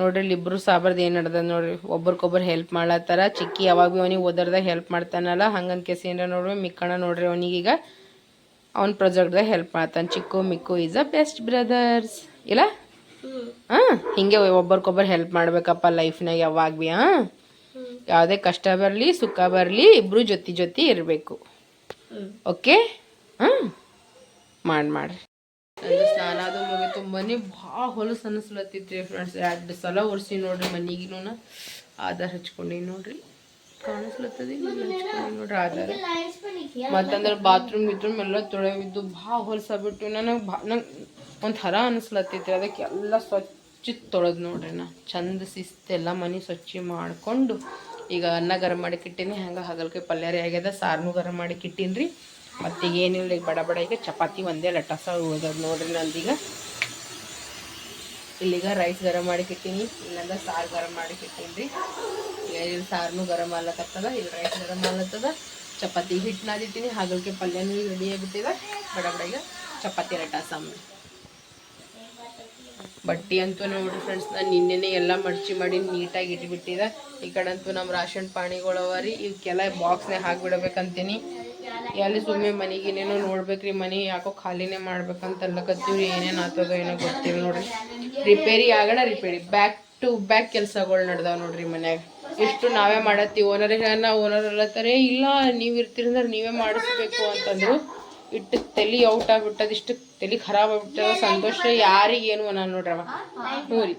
ನೋಡ್ರಿ ಇಬ್ರು ಸಾಬರ್ದು ಏನು ನಡ್ದ ನೋಡ್ರಿ. ಒಬ್ರಿಗೊಬ್ರು ಹೆಲ್ಪ್ ಮಾಡ್ಲತ್ತಾರ ಚಿಕ್ಕಿ ಯಾವಾಗ ಭೀ ಅವನಿಗೆ ಓದರ್ದಾಗ ಹೆಲ್ಪ್ ಮಾಡ್ತಾನಲ್ಲ ಹಂಗನ್ ಕೆಸಿ ಏನ್ರ ನೋಡ್ರಿ. ಮಿಕ್ಕಣ ನೋಡ್ರಿ ಅವನಿಗೀಗ ಅವ್ನ ಪ್ರಾಜೆಕ್ಟ್ದಾಗ ಹೆಲ್ಪ್ ಮಾಡ್ತಾನೆ. Chikku Mikku is a best brothers ಇಲ್ಲ? ಹಾಂ ಹಿಂಗೆ ಒಬ್ಬರಿಗೊಬ್ಬರು ಹೆಲ್ಪ್ ಮಾಡ್ಬೇಕಪ್ಪ ಲೈಫ್ನಾಗ ಯಾವಾಗ ಭೀ ಹಾಂ? ಯಾವುದೇ ಕಷ್ಟ ಬರಲಿ ಸುಖ ಬರಲಿ ಇಬ್ರು ಜೊತೆ ಜೊತೆ ಇರಬೇಕು. ಓಕೆ ಹಾಂ ಮಾಡಿ ಮಾಡ್ರಿ ನಂದು ಸ್ನಾನ ಅದು ಮುಗೀತು. ಮನೆ ಭಾಳ ಹೊಲಸು ಅನಿಸ್ಲತ್ತಿತ್ರಿ ಫ್ರೆಂಡ್ಸ್ ಎರಡು ಸಲ ಒರೆಸಿ ನೋಡ್ರಿ ಮನೆಗಿನೂ ಆಧಾರ್ ಹಚ್ಕೊಂಡಿ ನೋಡ್ರಿ. ಕಾಣಿಸ್ಲತ್ತದ ನೋಡ್ರಿ ಆಧಾರ. ಮತ್ತಂದ್ರೆ ಬಾತ್ರೂಮ್ ಬಿತ್ರೂಮ್ ಎಲ್ಲ ತೊಳೆವಿದ್ದು ಭಾಳ ಬಿಟ್ಟು ನನಗೆ ಭಾ ನಂಗೆ ಒಂಥರ ಅನಿಸ್ಲತ್ತೈತಿ ಅದಕ್ಕೆ ಎಲ್ಲ ಸ್ವಚ್ಛ ತೊಳೆದು ನೋಡ್ರಿ ನಾ. ಚಂದ ಶಿಸ್ತೆಲ್ಲ ಮನೆ ಸ್ವಚ್ಛ ಮಾಡಿಕೊಂಡು ಈಗ ಅನ್ನ ಗರಂ ಮಾಡಿ ಇಟ್ಟೀನಿ ಹಂಗೆ ಹಾಗಲ್ಕಾಯಿ ಪಲ್ಯ ರೀ ಆಗ್ಯದ. ಸಾರನ್ನೂ ಗರಂ ಮಾಡಿ ಇಟ್ಟೀನಿ ರೀ ಮತ್ತು ಏನಿಲ್ಲ ಈಗ ಬಡ ಬಡ ಈಗ ಚಪಾತಿ ಒಂದೇ ಲಟ್ಟಸ ಹೋಗೋದು ನೋಡ್ರಿ ನಂದೀಗ. ಇಲ್ಲಿಗ ರೈಸ್ ಗರಂ ಮಾಡಿ ಇಟ್ಟೀನಿ, ಇಲ್ಲಂದ್ರೆ ಸಾರು ಗರಂ ಮಾಡಿ ಇಟ್ಟೀನಿ ರೀ ಇಲ್ಲಿ ಸಾರ್ನು ಗರಂ ಆಗ್ಲತ್ತದ ಇಲ್ಲಿ ರೈಸ್ ಗರಂ ಆಗ್ಲತ್ತದ ಚಪಾತಿ ಹಿಟ್ಟು ನಾದಿಟ್ಟಿನಿ ಹಾಗಲ್ಕಾಯಿ ಪಲ್ಯನೂ ಈಗ ರೆಡಿ ಆಗಿಬಿಟ್ಟಿದೆ. ಬಡ ಬಡ ಈಗ ಚಪಾತಿ ಲಟಾಸ ಬಟ್ಟಿ ಅಂತೂ ನೋಡ್ರಿ ಫ್ರೆಂಡ್ಸ್ ನಾನು ನಿನ್ನೆನೆ ಎಲ್ಲ ಮಡ್ಚಿ ಮಾಡಿ ನೀಟಾಗಿ ಇಟ್ಬಿಟ್ಟಿದೆ. ಈ ಕಡೆ ಅಂತೂ ನಮ್ಮ ರಾಷನ್ ಪಾಣಿಗಳವ ರೀ ಇವಕ್ಕೆಲ್ಲ ಬಾಕ್ಸ್ನಾಗ ಹಾಕ್ಬಿಡ್ಬೇಕಂತೀನಿ. ಎಲ್ಲಿ ಸುಮ್ಮನೆ ಮನೆಗೇನೇನೋ ನೋಡ್ಬೇಕ್ರಿ, ಮನೆ ಯಾಕೋ ಖಾಲಿನೇ ಮಾಡ್ಬೇಕಂತ ಅನ್ಲಕತ್ತೀವ್ರಿ, ಏನೇನು ಆಗ್ತದೋ ಏನೋ ಗೊತ್ತಿಲ್ಲ ನೋಡ್ರಿ. ರಿಪೇರಿ ಆಗೋಣ ರಿಪೇರಿ ಬ್ಯಾಕ್ ಟು ಬ್ಯಾಕ್ ಕೆಲಸಗಳು ನಡ್ದಾವ ನೋಡ್ರಿ ಮನ್ಯಾಗ. ಇಷ್ಟು ನಾವೇ ಮಾಡತ್ತೀವಿ. ಓನರ್ ನಾವು ಓನರ್ ಅಲ್ಲತ್ತಾರೆ ಇಲ್ಲ ನೀವು ಇರ್ತೀರಂದ್ರೆ ನೀವೇ ಮಾಡಿಸ್ಬೇಕು ಅಂತಂದ್ರು, ಇಟ್ಟು ತಲೆ ಔಟ್ ಆಗ್ಬಿಟ್ಟದ, ಇಷ್ಟು ತಲೆ ಖರಾಬ್ ಆಗ್ಬಿಟ್ಟದ, ಸಂತೋಷ ಯಾರಿಗೇನು ನಾನು ನೋಡ್ರವ ಹ್ಞೂ ರೀ.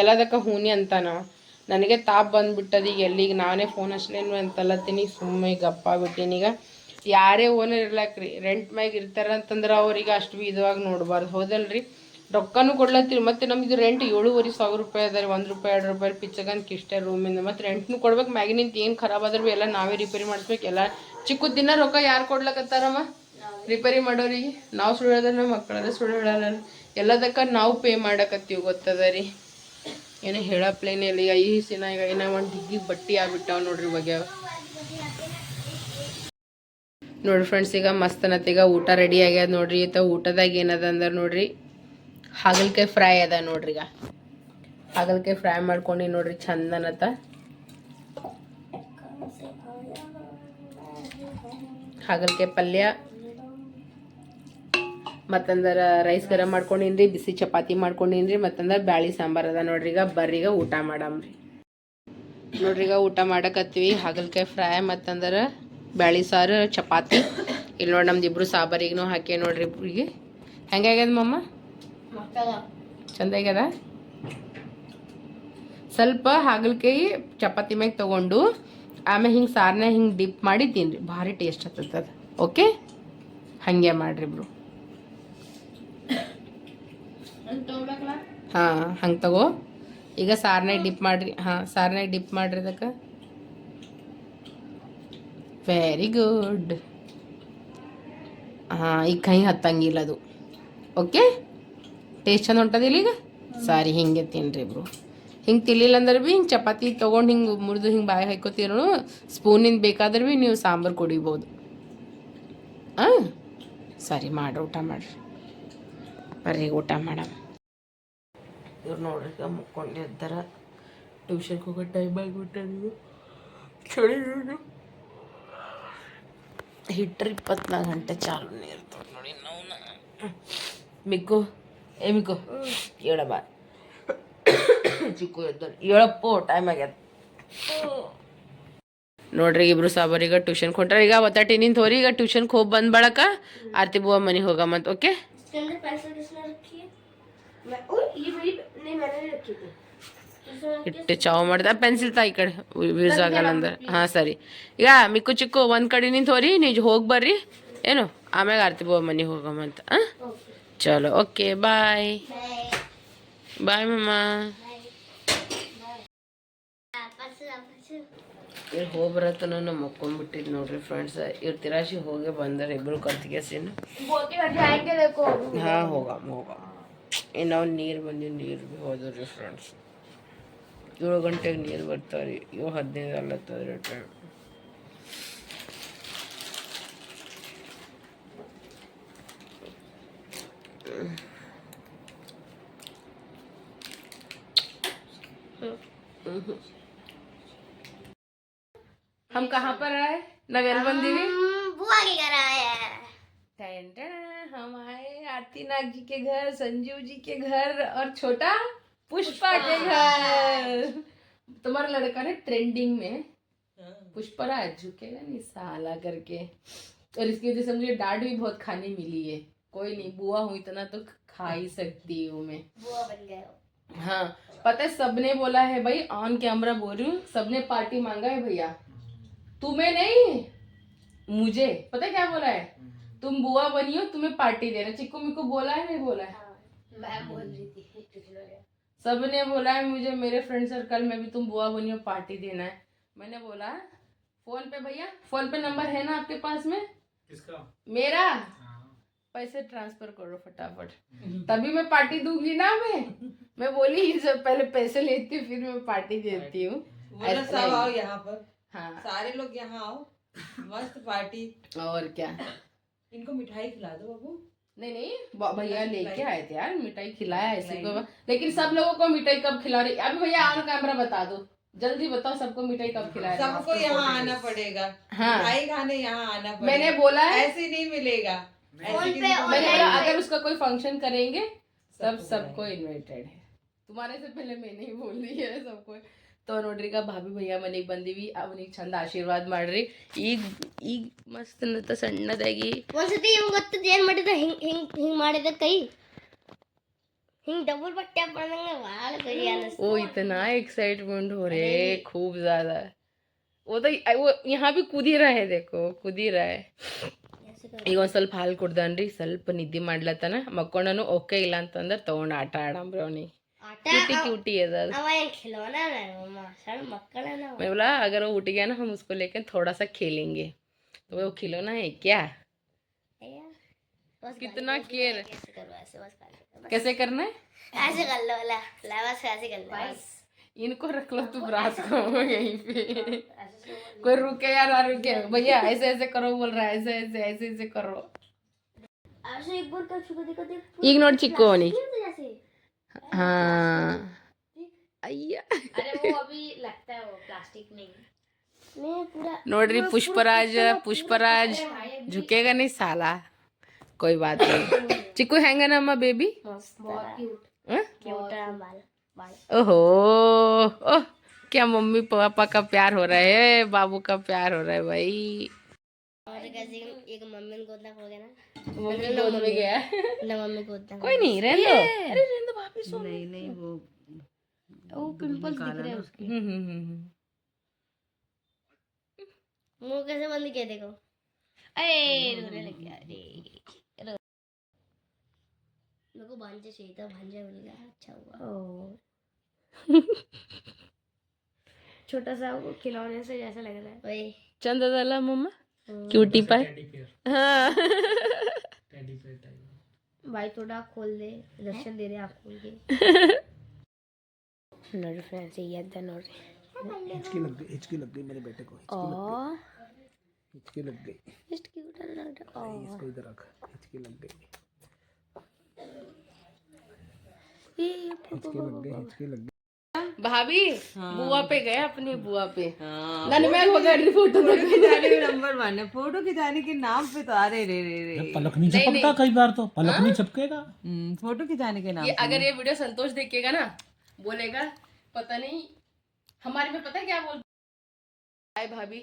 ಎಲ್ಲದಕ್ಕ ಹೂನಿ ಅಂತಾನ ನನಗೆ ತಾಪ್ ಬಂದ್ಬಿಟ್ಟದ ಈಗ ಎಲ್ಲಿಗೆ? ನಾನೇ ಫೋನ್ ಹಚ್ಲೇನು ಅಂತಲ್ಲತ್ತೀನಿ ಸುಮ್ಮನೆ ಗಪ್ಪ ಆಗ್ಬಿಟ್ಟೀನಿ ಈಗ. ಯಾರೇ ಓನರ್ ಇರ್ಲಾಕ್ರಿ ರೆಂಟ್ ಮ್ಯಾಗ ಇರ್ತಾರ ಅಂತಂದ್ರೆ ಅವ್ರಿಗೆ ಅಷ್ಟು ಇದುವಾಗಿ ನೋಡ್ಬಾರ್ದು. ಹೌದಲ್ರಿ? ರೊಕ್ಕನೂ ಕೊಡ್ಲತ್ತೀರಿ. ಮತ್ತೆ ನಮ್ದು ರೆಂಟ್ ಏಳುವರೆ ಸಾವಿರ ರೂಪಾಯಿ ಅದ ರೀ, ಒಂದು ರೂಪಾಯಿ, ಎರಡು ರೂಪಾಯಿ ಪಿಚ್ಚಗಂತ ಇಷ್ಟೇ ರೂಮಿಂದ ಮತ್ತು ರೆಂಟ್ನು ಕೊಡ್ಬೇಕು ಮ್ಯಾಗಿನಿಂದ ಏನು ಖರಾಬ್ ಆದ್ರೆ ಭೀ ಎಲ್ಲ ನಾವೇ ರಿಪೇರಿ ಮಾಡಿಸ್ಬೇಕು. ಎಲ್ಲ ಚಿಕ್ಕ ದಿನ ರೊಕ್ಕ ಯಾರು ಕೊಡ್ಲಕತ್ತಾರಮ್ಮ ರಿಪೇರಿ ಮಾಡೋರಿಗೆ. ನಾವು ಸುಳ್ಳು ಹೇಳಿದ್ರೆ ನಮ್ಮ ಮಕ್ಕಳದ ಸುಳ್ಳು ಹೇಳಲ್ಲ ಎಲ್ಲದಕ್ಕ ನಾವು ಪೇ ಮಾಡಕತ್ತೀವಿ ಗೊತ್ತದ ರೀ. ಏನೋ ಹೇಳಪ್ಲೇನೆ ಇಲ್ಲ. ಈ ಸಿನ ಈಗ ಏನೋ ಒಂದು ಡಿಗ್ಗಿ ಬಟ್ಟೆ ಆಗ್ಬಿಟ್ಟಾವ ನೋಡ್ರಿ ಬಗ್ಗೆ ನೋಡ್ರಿ ಫ್ರೆಂಡ್ಸ್ ಈಗ ಮಸ್ತ್ ಅನ್ನತ್ತೀಗ ಊಟ ರೆಡಿ ಆಗ್ಯದ ನೋಡ್ರಿ. ಈತ ಊಟದಾಗ ಏನದ ಅಂದ್ರೆ ನೋಡ್ರಿ. ಹಾಗಲ್ಕಾಯಿ ಫ್ರೈ ಅದ ನೋಡ್ರಿ ಈಗ. ಹಾಗಲ್ಕಾಯಿ ಫ್ರೈ ಮಾಡ್ಕೊಂಡು ನೋಡ್ರಿ, ಚಂದ ಅನ್ನತ್ತ. ಹಾಗಲ್ಕಾಯಿ ಪಲ್ಯ, ಮತ್ತಂದ್ರೆ ರೈಸ್ ಗರಮ್ ಮಾಡ್ಕೊಂಡಿನ್ರಿ, ಬಿಸಿ ಚಪಾತಿ ಮಾಡ್ಕೊಂಡಿನ್ರಿ, ಮತ್ತಂದ್ರೆ ಬ್ಯಾಳಿ ಸಾಂಬಾರ್ ಅದ ನೋಡ್ರಿ. ಈಗ ಬರ್ರಿಗ ಈಗ ಊಟ ಮಾಡಮ್ರಿ. ನೋಡ್ರಿ, ಈಗ ಊಟ ಮಾಡಕತ್ತೀವಿ. ಹಾಗಲ್ಕಾಯಿ ಫ್ರೈ ಮತ್ತಂದ್ರೆ ಬ್ಯಾಳಿ ಸಾರು ಚಪಾತಿ. ಇಲ್ಲಿ ನೋಡಿ ನಮ್ದು ಇಬ್ರು ಸಾಂಬಾರಿಗೂ ಹಾಕಿ ನೋಡ್ರಿ ಇಬ್ರಿಗೆ. ಹೆಂಗಾಗ್ಯದ ಮಮ್ಮ ಚಂದಾಗ್ಯದ ಸ್ವಲ್ಪ ಹಾಗಲಕಾಯಿ ಚಪಾತಿ ಮ್ಯಾಗ ತಗೊಂಡು ಆಮೇಲೆ ಹಿಂಗೆ ಸಾರನ್ನ ಹಿಂಗೆ ಡಿಪ್ ಮಾಡಿ ತಿನ್ರಿ. ಭಾರಿ ಟೇಸ್ಟ್ ಹತ್ತದ ಅದು. ಓಕೆ ಹಾಗೆ ಮಾಡ್ರಿ ಇಬ್ರು. ಹಾಂ ಹಂಗೆ ತಗೋ. ಈಗ ಸಾರ್ನಾಗ ಡಿಪ್ ಮಾಡ್ರಿ ಹಾಂ ಸಾರ್ನಾಗ ಡಿಪ್ ಮಾಡ್ರಿ ಅದಕ್ಕೆ. ವೆರಿ ಗುಡ್ ಹಾಂ, ಈಗ ಕೈ ಹತ್ತಂಗಿಲ್ಲ ಅದು. ಓಕೆ ಟೇಸ್ಟ್ ಚಂದ ಹೊಂಟದಿಲ್ಲ ಈಗ? ಸಾರಿ, ಹಿಂಗೆ ತಿನ್ರಿ ಇಬ್ರು ಹಿಂಗೆ ತಿನ್ಲಿಲ್ಲ ಅಂದ್ರೆ ಭೀ ಹಿಂಗೆ ಚಪಾತಿ ತೊಗೊಂಡು ಹಿಂಗೆ ಮುರಿದು ಹಿಂಗೆ ಬಾಯಿ ಹಾಕೋತಿರೋ ಸ್ಪೂನಿಂದ ಬೇಕಾದ್ರೆ ಭೀ ನೀವು ಸಾಂಬಾರು ಕುಡಿಬೋದು. ಹಾಂ ಸರಿ, ಮಾಡ್ರಿ, ಊಟ ಮಾಡ್ರಿ. ಬರ್ರಿ, ಊಟ ಮಾಡಮ್. ಇವ್ರು ನೋಡ್ರಿ ಮುಕ್ಕೊಂಡಿರ್ತಾರ ಟ್ಯೂಷನ್ಗೆ ಹೋಗೋ ಟೈಮ್ ಆಗಿಬಿಟ್ಟು ಚಳಿ ಹಿಟ್ರ್ ಇಪ್ಪತ್ನಾಲ್ಕು ಗಂಟೆ ಚಾಲೂನೇ ಇರ್ತವೆ ನೋಡಿ ನಾವು ಮಿಕ್ಕು ಏ ಮಿಕ್ಕು ಹೇಳಮ್ಮ ಚಿಕ್ಕು ಎದ್ದ ಹೇಳಪ್ಪು ಟೈಮ್ ಆಗ್ಯದ ನೋಡ್ರಿ ಇಬ್ರು ಸಾಬಾರೀಗ ಟ್ಯೂಷನ್ ಕೊಟ್ರ ಈಗ ಒತ್ತಾಟಿ ನಿಂತ ಹೋರಿ ಈಗ ಟ್ಯೂಷನ್ಗೆ ಹೋಗಿ ಬಂದ್ ಬಳಕ ಆರ್ತಿ ಬುವ ಮನೆಗೆ ಹೋಗಮಂತ ಓಕೆ ಇಟ್ಟು ಚಾವ್ ಮಾಡ್ದ. ಪೆನ್ಸಿಲ್ ತಾ ಈ ಕಡೆ ಯೂಸ್ ಆಗಲ್ಲ ಅಂದ್ರೆ. ಹಾಂ ಸರಿ. ಈಗ ಮಿಕ್ಕು ಚಿಕ್ಕು ಒಂದು ಕಡೆ ನಿಂತು ಹೋರಿ ನೀವು ಹೋಗಿ ಬರ್ರಿ. ಏನು? ಆಮ್ಯಾಗ ಆರ್ತಿ ಬುವ ಮನೆಗೆ ಅಂತ. ಹಾಂ ಚಲೋ. Okay bye. ಬಾಯ್ ಮಮ್ಮ ಇವ್ರು ಹೋಗಿ ಬರತ್ತ ನಾನು ಮಕ್ಕೊಂಡ್ಬಿಟ್ಟಿದ್ ನೋಡ್ರಿ ಫ್ರೆಂಡ್ಸ್ ಇವ್ರ ತಿರಾಶಿ ಹೋಗಿ ಬಂದರೆ ಇಬ್ರು ಕತ್ಗೆಸಿನ ಹಾಂ ಹೋಗಮ್ಮ ಹೋಗಮ್ಮ ಇನ್ನು ನೀರು ಬಂದಿವಿ ನೀರು ಭೀ ಹೋದ್ರಿ ಫ್ರೆಂಡ್ಸ್ ಏಳು ಗಂಟೆಗೆ ನೀರು ಬರ್ತಾವ್ರಿ ಏಳು ಹದಿನೈದು ಅಲ್ಲತ್ತದ್ರಿ ಟೈಮ್ हम कहाँ पर आए नवेल बंदीवी बुआ के घर आया है टन टन, हम आए आरती नाग जी के घर संजीव जी के घर और छोटा पुष्पा के घर। तुम्हारा लड़का ने ट्रेंडिंग में पुष्पराज झुकेगा नहीं साला करके। और इसकी वजह से मुझे डांट भी बहुत खाने मिली है। कोई नहीं बुआ हूँ इतना तो खा ही सकती हूँ मैं। बुआ बन गए हाँ। पता है सबने बोला है भाई ऑन कैमरा बोल रही हूँ सबने पार्टी मांगा है भैया। तुम्हें नहीं मुझे। पता है क्या बोला है? तुम बुआ बनी हो तुम्हें पार्टी देना चिक्कू मिक्कू बोला है नहीं बोला है? सबने बोला है मुझे मेरे फ्रेंड सर्कल में भी तुम बुआ बनी हो पार्टी देना है। मैंने बोला फ़ोन पे भैया फ़ोन पे नंबर है ना आपके पास में? किसका? मेरा? हाँ। पैसे ट्रांसफ़र करो फटाफट। तभी मैं पार्टी दूँगी ना मैं। मैं बोली इनसे पहले पैसे लेती हूँ फिर मैं पार्टी देती हूँ। सब आओ यहाँ पर। हाँ। सारे लोग यहाँ आओ। मस्त पार्टी और क्या? इनको मिठाई खिला दो बाबू। नहीं नहीं भैया लेके। आए थे यार मिठाई खिलाया ऐसे को। लेकिन सब लोगों को मिठाई कब खिला रही? अभी भैया ऑन कैमरा बता दो। जल्दी बताओ सबको मिठाई कब खिला रही सबको यहाँ आना पड़ेगा। हाँ। मिठाई खाने यहाँ आना पड़ेगा। मैंने बोला है ऐसे नहीं मिलेगा। मैंने बोला अगर उसका कोई फ़ंक्शन करेंगे सब सबको इन्वाइटेड है। तुम्हारे से पहले मैंने ही बोल दी है सबको। तो ನೋಡ್ರಿ ಈಗ ಭಾಬಿ ಭಯ್ಯ ಮನೆಗೆ ಬಂದೀವಿ ಅವನಿಗೆ ಚಂದ ಆಶೀರ್ವಾದ ಮಾಡ್ರಿ ಈಗ ಈಗ ಮಸ್ತ್ ನತ್ತ ಸಣ್ಣದಾಗಿ ಒಂದ್ಸತಿ ಇವ್ ಗೊತ್ತದ ಏನ್ ಮಾಡಿದ ಹಿಂಗ್ ಹಿಂಗ್ ಹಿಂಗ್ ಮಾಡಿದ ಕೈ ಹಿಂಗ್ ಡಬಲ್ ಬಟ್ಟೆ ಹಾಕೊಂಡಂಗ ಭಾಳ ಕೈ ಅನಿಸ್ತು ओ इतना एक्साइटमेंट हो रहे हैं, खूब ज्यादा वो तो वो यहाँ भी कूद ही रहा है देखो कूद ही रहा है ಈಗ ಒಂದು ಸ್ವಲ್ಪ ಹಾಲು ಕುಡ್ದನ್ರಿ ಸ್ವಲ್ಪ ನಿದ್ದೆ ಮಾಡ್ಲತ್ತಾನ ಮಕ್ಕೊಂಡನು ಓಕೆ ಇಲ್ಲ ಅಂತಂದ್ರೆ ತಗೊಂಡು ಆಟ ಆಡಂಬ್ರಿ ಅವ್ನಿಗೆ क्यूटी क्यूटी है सर खिलौना मैं बोला अगर वो उठ गया ना हम उसको लेकर थोड़ा सा खेलेंगे तो वो खिलौना है क्या कितना केयर कैसे करना है ऐसे कर लो ऐसे कर लो इनको रख लो तुम रात को यहीं पे कोई रुके यार ना रुके भैया ऐसे ऐसे करो बोल रहा है ऐसे ऐसे ऐसे ऐसे करो इग्नोर चिक्को नहीं हाँ। अरे वो अभी लगता है वो प्लास्टिक नहीं नोडरी पुष्पराज पुष्पराज झुकेगा नहीं साला। कोई बात नहीं। चिकू है ना अम्मा बेबी? हाँ? ओहो ओह क्या मम्मी पापा का प्यार हो रहा है बाबू का प्यार हो रहा है भाई। और एक मम्मी को हो गया ना गया कोई नहीं रहने दो अरे रहने दो भाभी सो नहीं नहीं वो वो पिंपल्स दिख रहे हैं उसके मुँह कैसे बंद किया देखो अरे रोने लग गया मेरे को भांजा चाहिए था भांजा मिल गया अच्छा हुआ छोटा सा वो खिलौने से जैसा लग रहा है चंदा मम्मा क्यूटी पाए हाँ डिफरेंट टाइप भाई थोड़ा खोल दे दर्शन दे रहे आप खोल के। नो डिफरेंस चाहिए था नो हिचकी लग गई हिचकी लग गई मेरे बेटे को हिचकी लग गई। हिचकी लग गई। इसको इधर रख हिचकी लग गई। हिचकी लग गई हिचकी लग गई। भाभी हाँ। बुआ पे गए अपनी बुआ पे। हाँ। नन मैं हो गई फ़ोटो फ़ोटो खिंचाने के नंबर वन है। फ़ोटो खिंचाने के नाम पे तो अरे रे रे रे। पलक नहीं चपकता कई बार तो पलक नहीं चपकेगा। हम्म, फ़ोटो खिंचाने के नाम ये अगर ये वीडियो संतोष देखेगा ना बोलेगा पता नहीं हमारे में पता है क्या बोल हाय भाभी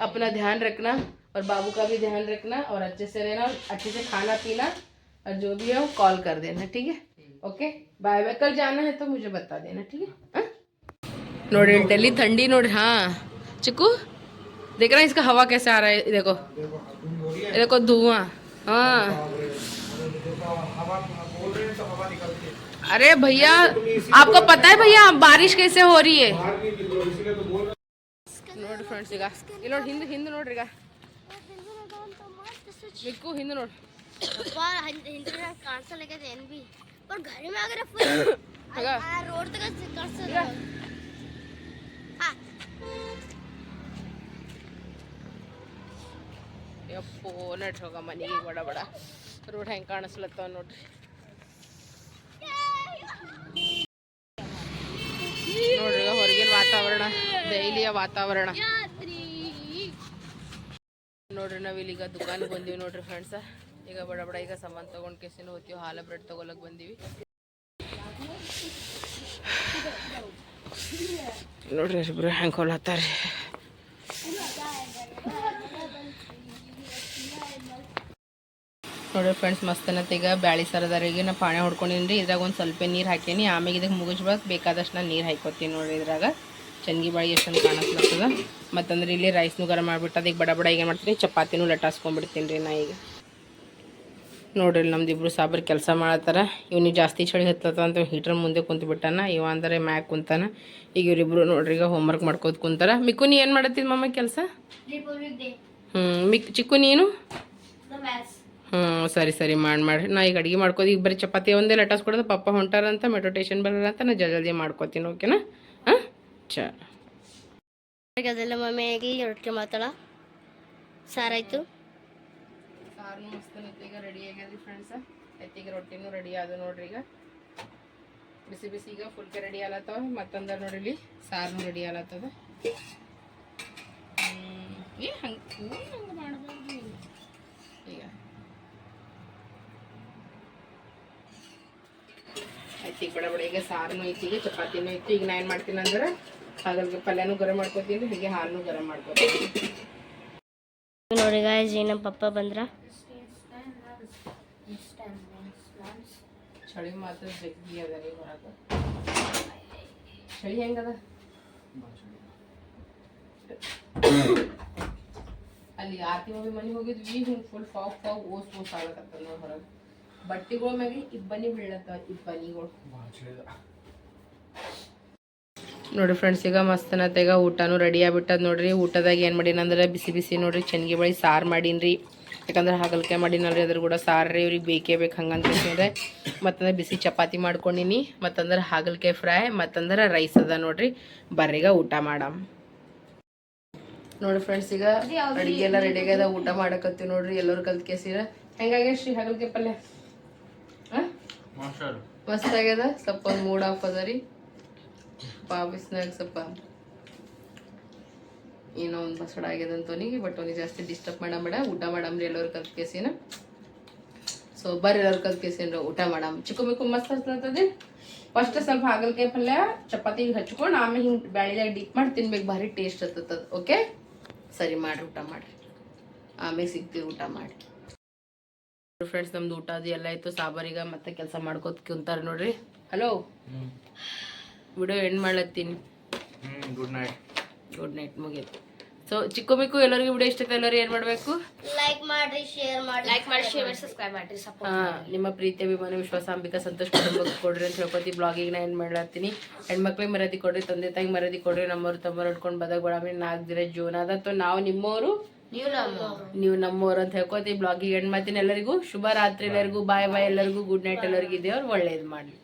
अपना ध्यान रखना और बाबू का भी ध्यान रखना और अच्छे से रहना और अच्छे से खाना पीना और जो भी है वो कॉल कर देना ठीक है? ओके बाय बाय कल जाना है तो मुझे बता देना ठीक है? नोड़ डेली ठंडी नोडी हाँ। चिकू देख रहे इसका हवा कैसे आ रहा है? देखो। देखो धुआँ हाँ। अरे भैया आपको पता है भैया बारिश कैसे हो रही है? फ्रेंड्स ये हिंद हिंद हिंद हिंद ಯಪ್ಪೋ, ನಡ್ರಿ ಹೋಗ ಮನೆಗೆ ಬಡ ಬಡ. ರೋಡ್ ಹೆಂಗೆ ಕಾಣಿಸ್ಲತ್ತವ ನೋಡ್ರಿ. ನೋಡ್ರಿ ಹೊರಗಿನ ವಾತಾವರಣ ದೈಲಿಯ ವಾತಾವರಣ. ನೋಡ್ರಿ ನಾವಿಲ್ಲೀಗ ದುಕಾನಿಗೆ ಬಂದೀವಿ ನೋಡ್ರಿ ಫ್ರೆಂಡ್ಸ ಈಗ ಬಡ ಬಡ, ಈಗ ಸಾಮಾನು ತೊಗೊಂಡು ಕೇಸಿನ ಹೋಗ್ತೀವಿ, ಹಾಲು, ಬ್ರೆಡ್ ತಗೊಳಕ್ ಬಂದೀವಿ. ನೋಡ್ರಿ, ಇಬ್ರು ಹೆಂಗೆ ಹೊಲತ್ತಾರೆ ನೋಡ್ರಿ ಫ್ರೆಂಡ್ಸ್ ಮಸ್ತ್ ಅನ್ನತ್ತೆ ಈಗ? ಬ್ಯಾಳಿ ಸರದಾರಿಗೆ ನಾ ಪಾಣೆ ಹೊಡ್ಕೊಂಡಿನಿ ಇದ್ರಾಗ ಒಂದು ಸ್ವಲ್ಪ ನೀರು ಹಾಕೀನಿ ಆಮೇಲೆ ಇದಕ್ಕೆ ಮುಗಿಸ್ಬೇಕು ಬೇಕಾದಷ್ಟು ನಾನು ನೀರು ಹಾಕೋತೀನಿ ನೋಡ್ರಿ ಇದ್ರಾಗ. ಚಂಗಿ ಬಾಳಿ ಎಷ್ಟು ಕಾಣಿಸ್ಲತ್ತದ. ಮತ್ತಂದ್ರೆ ಇಲ್ಲಿ ರೈಸ್ನು ಗರಂ ಮಾಡಿಬಿಟ್ಟು ಅದಕ್ಕೆ ಬಡ ಬಡ ಈಗ ಏನು ಮಾಡ್ತೀನಿ? ಚಪಾತಿನೂ ಲಟಾಸ್ಕೊಂಡ್ಬಿಡ್ತೀನಿ ರೀ ನಾ ಈಗ. ನೋಡ್ರಿ ನಮ್ದು ಇಬ್ರು ಸಾಬ್ರು ಕೆಲಸ ಮಾಡತ್ತಾರ ಇವ್ನಿಗೆ ಜಾಸ್ತಿ ಚಳಿ ಹತ್ತತ್ತ ಅಂತ ಹೀಟ್ರ್ ಮುಂದೆ ಕುಂತು ಬಿಟ್ಟಾನ. ಇವ ಅಂದರೆ ಮ್ಯಾಕ್ ಕುಂತಾನ. ಈಗ ಇವರಿಬ್ರು ನೋಡ್ರಿ ಈಗ ಹೋಮ್ವರ್ಕ್ ಮಾಡ್ಕೋತ ಕುಂತಾರ. ಮಿಕ್ಕು, ನೀ ಏನು ಮಾಡತ್ತಿದ್ ಮಮ್ಮ ಕೆಲಸ? ಹ್ಞೂ ಮಿಕ್, ಚಿಕ್ಕು ನೀನು? ಹ್ಞೂ ಸರಿ ಸರಿ, ಮಾಡಿ ಮಾಡಿ. ನಾ ಈಗ ಅಡುಗೆ ಮಾಡ್ಕೋದು ಈಗ ಬರೀ ಚಪಾತಿ ಒಂದೇ ಲಟಾಸ್ ಕೊಡೋದು, ಪಪ್ಪ ಹೊಂಟಾರಂತ ಬರಲ್ಲ ಅಂತ ನಾ ಜಲ್ದಿ ಮಾಡ್ಕೋತೀನಿ ಓಕೆನಾ ಹಾಂ? ಚ ಅದೆಲ್ಲ ಮಮ್ಮಿ ರೊಟ್ಟಿ ಮಾತಾಡ? ಸಾರಾಯ್ತು ಸಾರು ಮಸ್ತ್ ಈಗ ರೆಡಿ ಆಗ್ಯದ್ರಿ ಫ್ರೆಂಡ್ಸ ಎತ್ತಿಗ ರೊಟ್ಟಿನೂ ರೆಡಿ ಆದ ನೋಡ್ರಿ ಈಗ. ಬಿಸಿ ಬಿಸಿ ಈಗ ಫುಲ್ಕೆ ರೆಡಿ ಆಲತ್ತವ ಮತ್ತೊಂದ ನೋಡ್ರಿ ಇಲ್ಲಿ ಸಾರು ರೆಡಿ ಆಲತ್ತದ. ಏ ಹಂಗೆ ಹಂಗೆ ಈಗ. ಐತಿ ಬಡ ಬಡ ಈಗ ಸಾರನು ಐತಿ, ಈಗ ಚಪಾತಿನೂ ಐತಿ. ಈಗ ನಾ ಏನು ಮಾಡ್ತೀನಿ ಅಂದ್ರೆ ಹಾಗಲ್ಗೆ ಪಲ್ಯನೂ ಗರಂ ಮಾಡ್ಕೊತೀನಿ, ಹೀಗೆ ಹಾಲನ್ನು ಗರಂ ಮಾಡ್ಕೊತೀನಿ. ನೋಡಿ ಗಾಯ್ಸ್ ನಮ್ಮ ಪಪ್ಪ ಬಂದ್ರ. ಚಳಿ ಮಾತ್ರ ಜಗ್ಗಿ ಅದ ರೀ ಹೊರಗೆ. ಚಳಿ ಹೆಂಗದ ಅಲ್ಲಿ ಆರ್ತಿ ಮಮ್ಮಿ ಮನೆಗೆ ಹೋಗಿದ್ವಿ ಹಿಂಗೆ ಫುಲ್ ಫಾಗ್ ಫಾಗ್ ಓಸ್ ಓಸ್ ಆಗ್ಲಕತ್ತದ ನೋಡಿ ಹೊರಗೆ. ಬಟ್ಟಿಗಳ ಮ್ಯಾಗೆ ಇಬ್ಬನಿ ಬೀಳತ್ತವ ಇಬ್ಬನಿಗಳು. ನೋಡ್ರಿ ಫ್ರೆಂಡ್ಸ್ ಈಗ ಮಸ್ತನತೆಗ ಊಟನೂ ರೆಡಿ ಆಗ್ಬಿಟ್ಟದ ನೋಡ್ರಿ. ಊಟದಾಗ ಏನು ಮಾಡೀನಂದ್ರೆ ಬಿಸಿ ಬಿಸಿ ನೋಡ್ರಿ ಚೆನ್ಗಿ ಬಳಿ ಸಾರು ಮಾಡೀನಿ ಯಾಕಂದ್ರೆ ಹಾಗಲ್ಕಾಯಿ ಮಾಡೀನಲ್ರಿ ಅದ್ರ ಕೂಡ ಸಾರು ರೀ ಇವ್ರಿಗೆ ಬೇಕೇ ಬೇಕು ಹಂಗಂತ ಕೇಳಿದ್ರೆ ಮತ್ತಂದ್ರೆ ಬಿಸಿ ಚಪಾತಿ ಮಾಡ್ಕೊಂಡಿನಿ. ಮತ್ತಂದ್ರೆ ಹಾಗಲ್ಕಾಯಿ ಫ್ರೈ ಮತ್ತಂದ್ರೆ ರೈಸ್ ಅದ ನೋಡ್ರಿ. ಬರ್ರಿಗ ಊಟ ಮಾಡಮ್. ನೋಡಿ ಫ್ರೆಂಡ್ಸ್ ಈಗ ಅಡಿಗೆ ಎಲ್ಲ ರೆಡಿ ಆಗ್ಯದ ಊಟ ಮಾಡಕತ್ತೀವಿ ನೋಡ್ರಿ ಎಲ್ಲರೂ ಕಲ್ತ್ ಕೇಸಿರ. ಹೆಂಗಾಗ್ಯ ಶ್ರೀ ಹಾಗಲ್ಕಾಯಿ ಪಲ್ಯ? ಹಾಂ? ಮಸ್ತ್ ಆಗ್ಯದ ಸ್ವಲ್ಪ ಒಂದು ಮೂಡ್ ಆಫ್ ಅದ ರೀ. ಪಾವಿಸ್ನಾಗ ಸ್ವಲ್ಪ ಏನೋ ಒಂದು ಬಸಡ ಆಗ್ಯದ ಅಂತವನಿಗೆ ಬಟ್ ಅವನಿಗೆ ಜಾಸ್ತಿ ಡಿಸ್ಟರ್ಬ್ ಮಾಡಬೇಡ ಊಟ ಮಾಡಮ್ರಿ ಎಲ್ಲರೂ ಕಲ್ತ್ ಕೇಸಿನ. ಸೊ ಬರ್ರಿ ಎಲ್ಲರೂ ಕಲ್ತ್ ಕೇಸಿನ ಊಟ ಮಾಡಮ್. ಚಿಕ್ಕ ಮಿಕ್ಕ ಮಸ್ತ್ ಹಸ್ತದೆ ಫಸ್ಟ್ ಸ್ವಲ್ಪ ಹಾಗಲ್ಕಾಯಿ ಪಲ್ಯ ಚಪಾತಿ ಹಚ್ಕೊಂಡು ಆಮೇಲೆ ಹಿಂಗೆ ಬ್ಯಾಳಿದಾಗ ಡಿಪ್ ಮಾಡಿ ತಿನ್ಬೇಕು. ಭಾರಿ ಟೇಸ್ಟ್ ಹತ್ತದ ಓಕೆ ಸರಿ ಮಾಡ್ರಿ ಊಟ ಮಾಡ್ರಿ. ಆಮೇಲೆ ಸಿಗ್ತೀವಿ ಊಟ ಮಾಡಿ. ಫ್ರೆಂಡ್ಸ್ ನಮ್ದು ಊಟ ಅದು ಎಲ್ಲ ಇತ್ತು ಸಾಬಾರಿಗ ಮತ್ತೆ ಕೆಲಸ ಮಾಡ್ಕೋತ ಕುಂತಾರೆ ನೋಡ್ರಿ. ಹಲೋ ವಿಡಿಯೋ ಎಂಡ್ ಮಾಡ್ಲತ್ತೀನಿ. ಗುಡ್ ನೈಟ್ ಗುಡ್ ನೈಟ್ ಮುಗೀತು. ಸೊ ಚಿಕ್ಕ ಮಿಕ್ಕು ಎಲ್ಲರಿಗೂ ವಿಡಿಯೋ ಇಷ್ಟ ಎಲ್ಲರೂ ಏನ್ ಮಾಡಬೇಕು? ಲೈಕ್ ಮಾಡ್ರಿ ಶೇರ್ ಮಾಡಿ ಲೈಕ್ ಮಾಡಿ ಶೇರ್ ಸಬ್ಸ್ಕ್ರೈಬ್ ಮಾಡ್ರಿ. ಸಪೋರ್ಟ್ ನಿಮ್ಮ ಪ್ರೀತಿ ಅಭಿಮಾನ ವಿಶ್ವಾಸ ಅಂಬಿಕಾ ಸಂತೋಷ ಕುಟುಂಬಕ್ಕೆ ಕೊಡ್ರಿ ಅಂತ ಹೇಳ್ಕೊತಿ ಬ್ಲಾಗಿಗೆ ನಾ ಏನು ಮಾಡ್ಲತ್ತೀನಿ? ಹೆಣ್ಮಕ್ಳಿಗೆ ಮರದಿ ಕೊಡ್ರಿ ತಂದೆ ತಾಯಿಗೆ ಮರದಿ ಕೊಡ್ರಿ ನಮ್ಮವ್ರು ತಮ್ಮವ್ರು ಹಿಡ್ಕೊಂಡು ಬದಾಗ ಬಡಾಮಿ ನಾಲ್ಕು ದಿನ ಜೀವನ. ಅದತ್ತು ನಾವು ನಿಮ್ಮವರು? ನೀವು ನಮ್ಮ ನೀವು ನಮ್ಮವ್ರು ಅಂತ ಹೇಳ್ಕೊತಿ ಬ್ಲಾಗಿಗೆ ಎಂಡ್ ಮಾಡ್ತೀನಿ ಎಲ್ಲರಿಗೂ ಶುಭ ರಾತ್ರಿ ಎಲ್ಲರಿಗೂ. ಬಾಯ್ ಬಾಯ್ ಎಲ್ಲರಿಗೂ. ಗುಡ್ ನೈಟ್ ಎಲ್ಲರಿಗೂ. ಇದೇವ್ರು ಒಳ್ಳೇದು ಮಾಡಲಿ.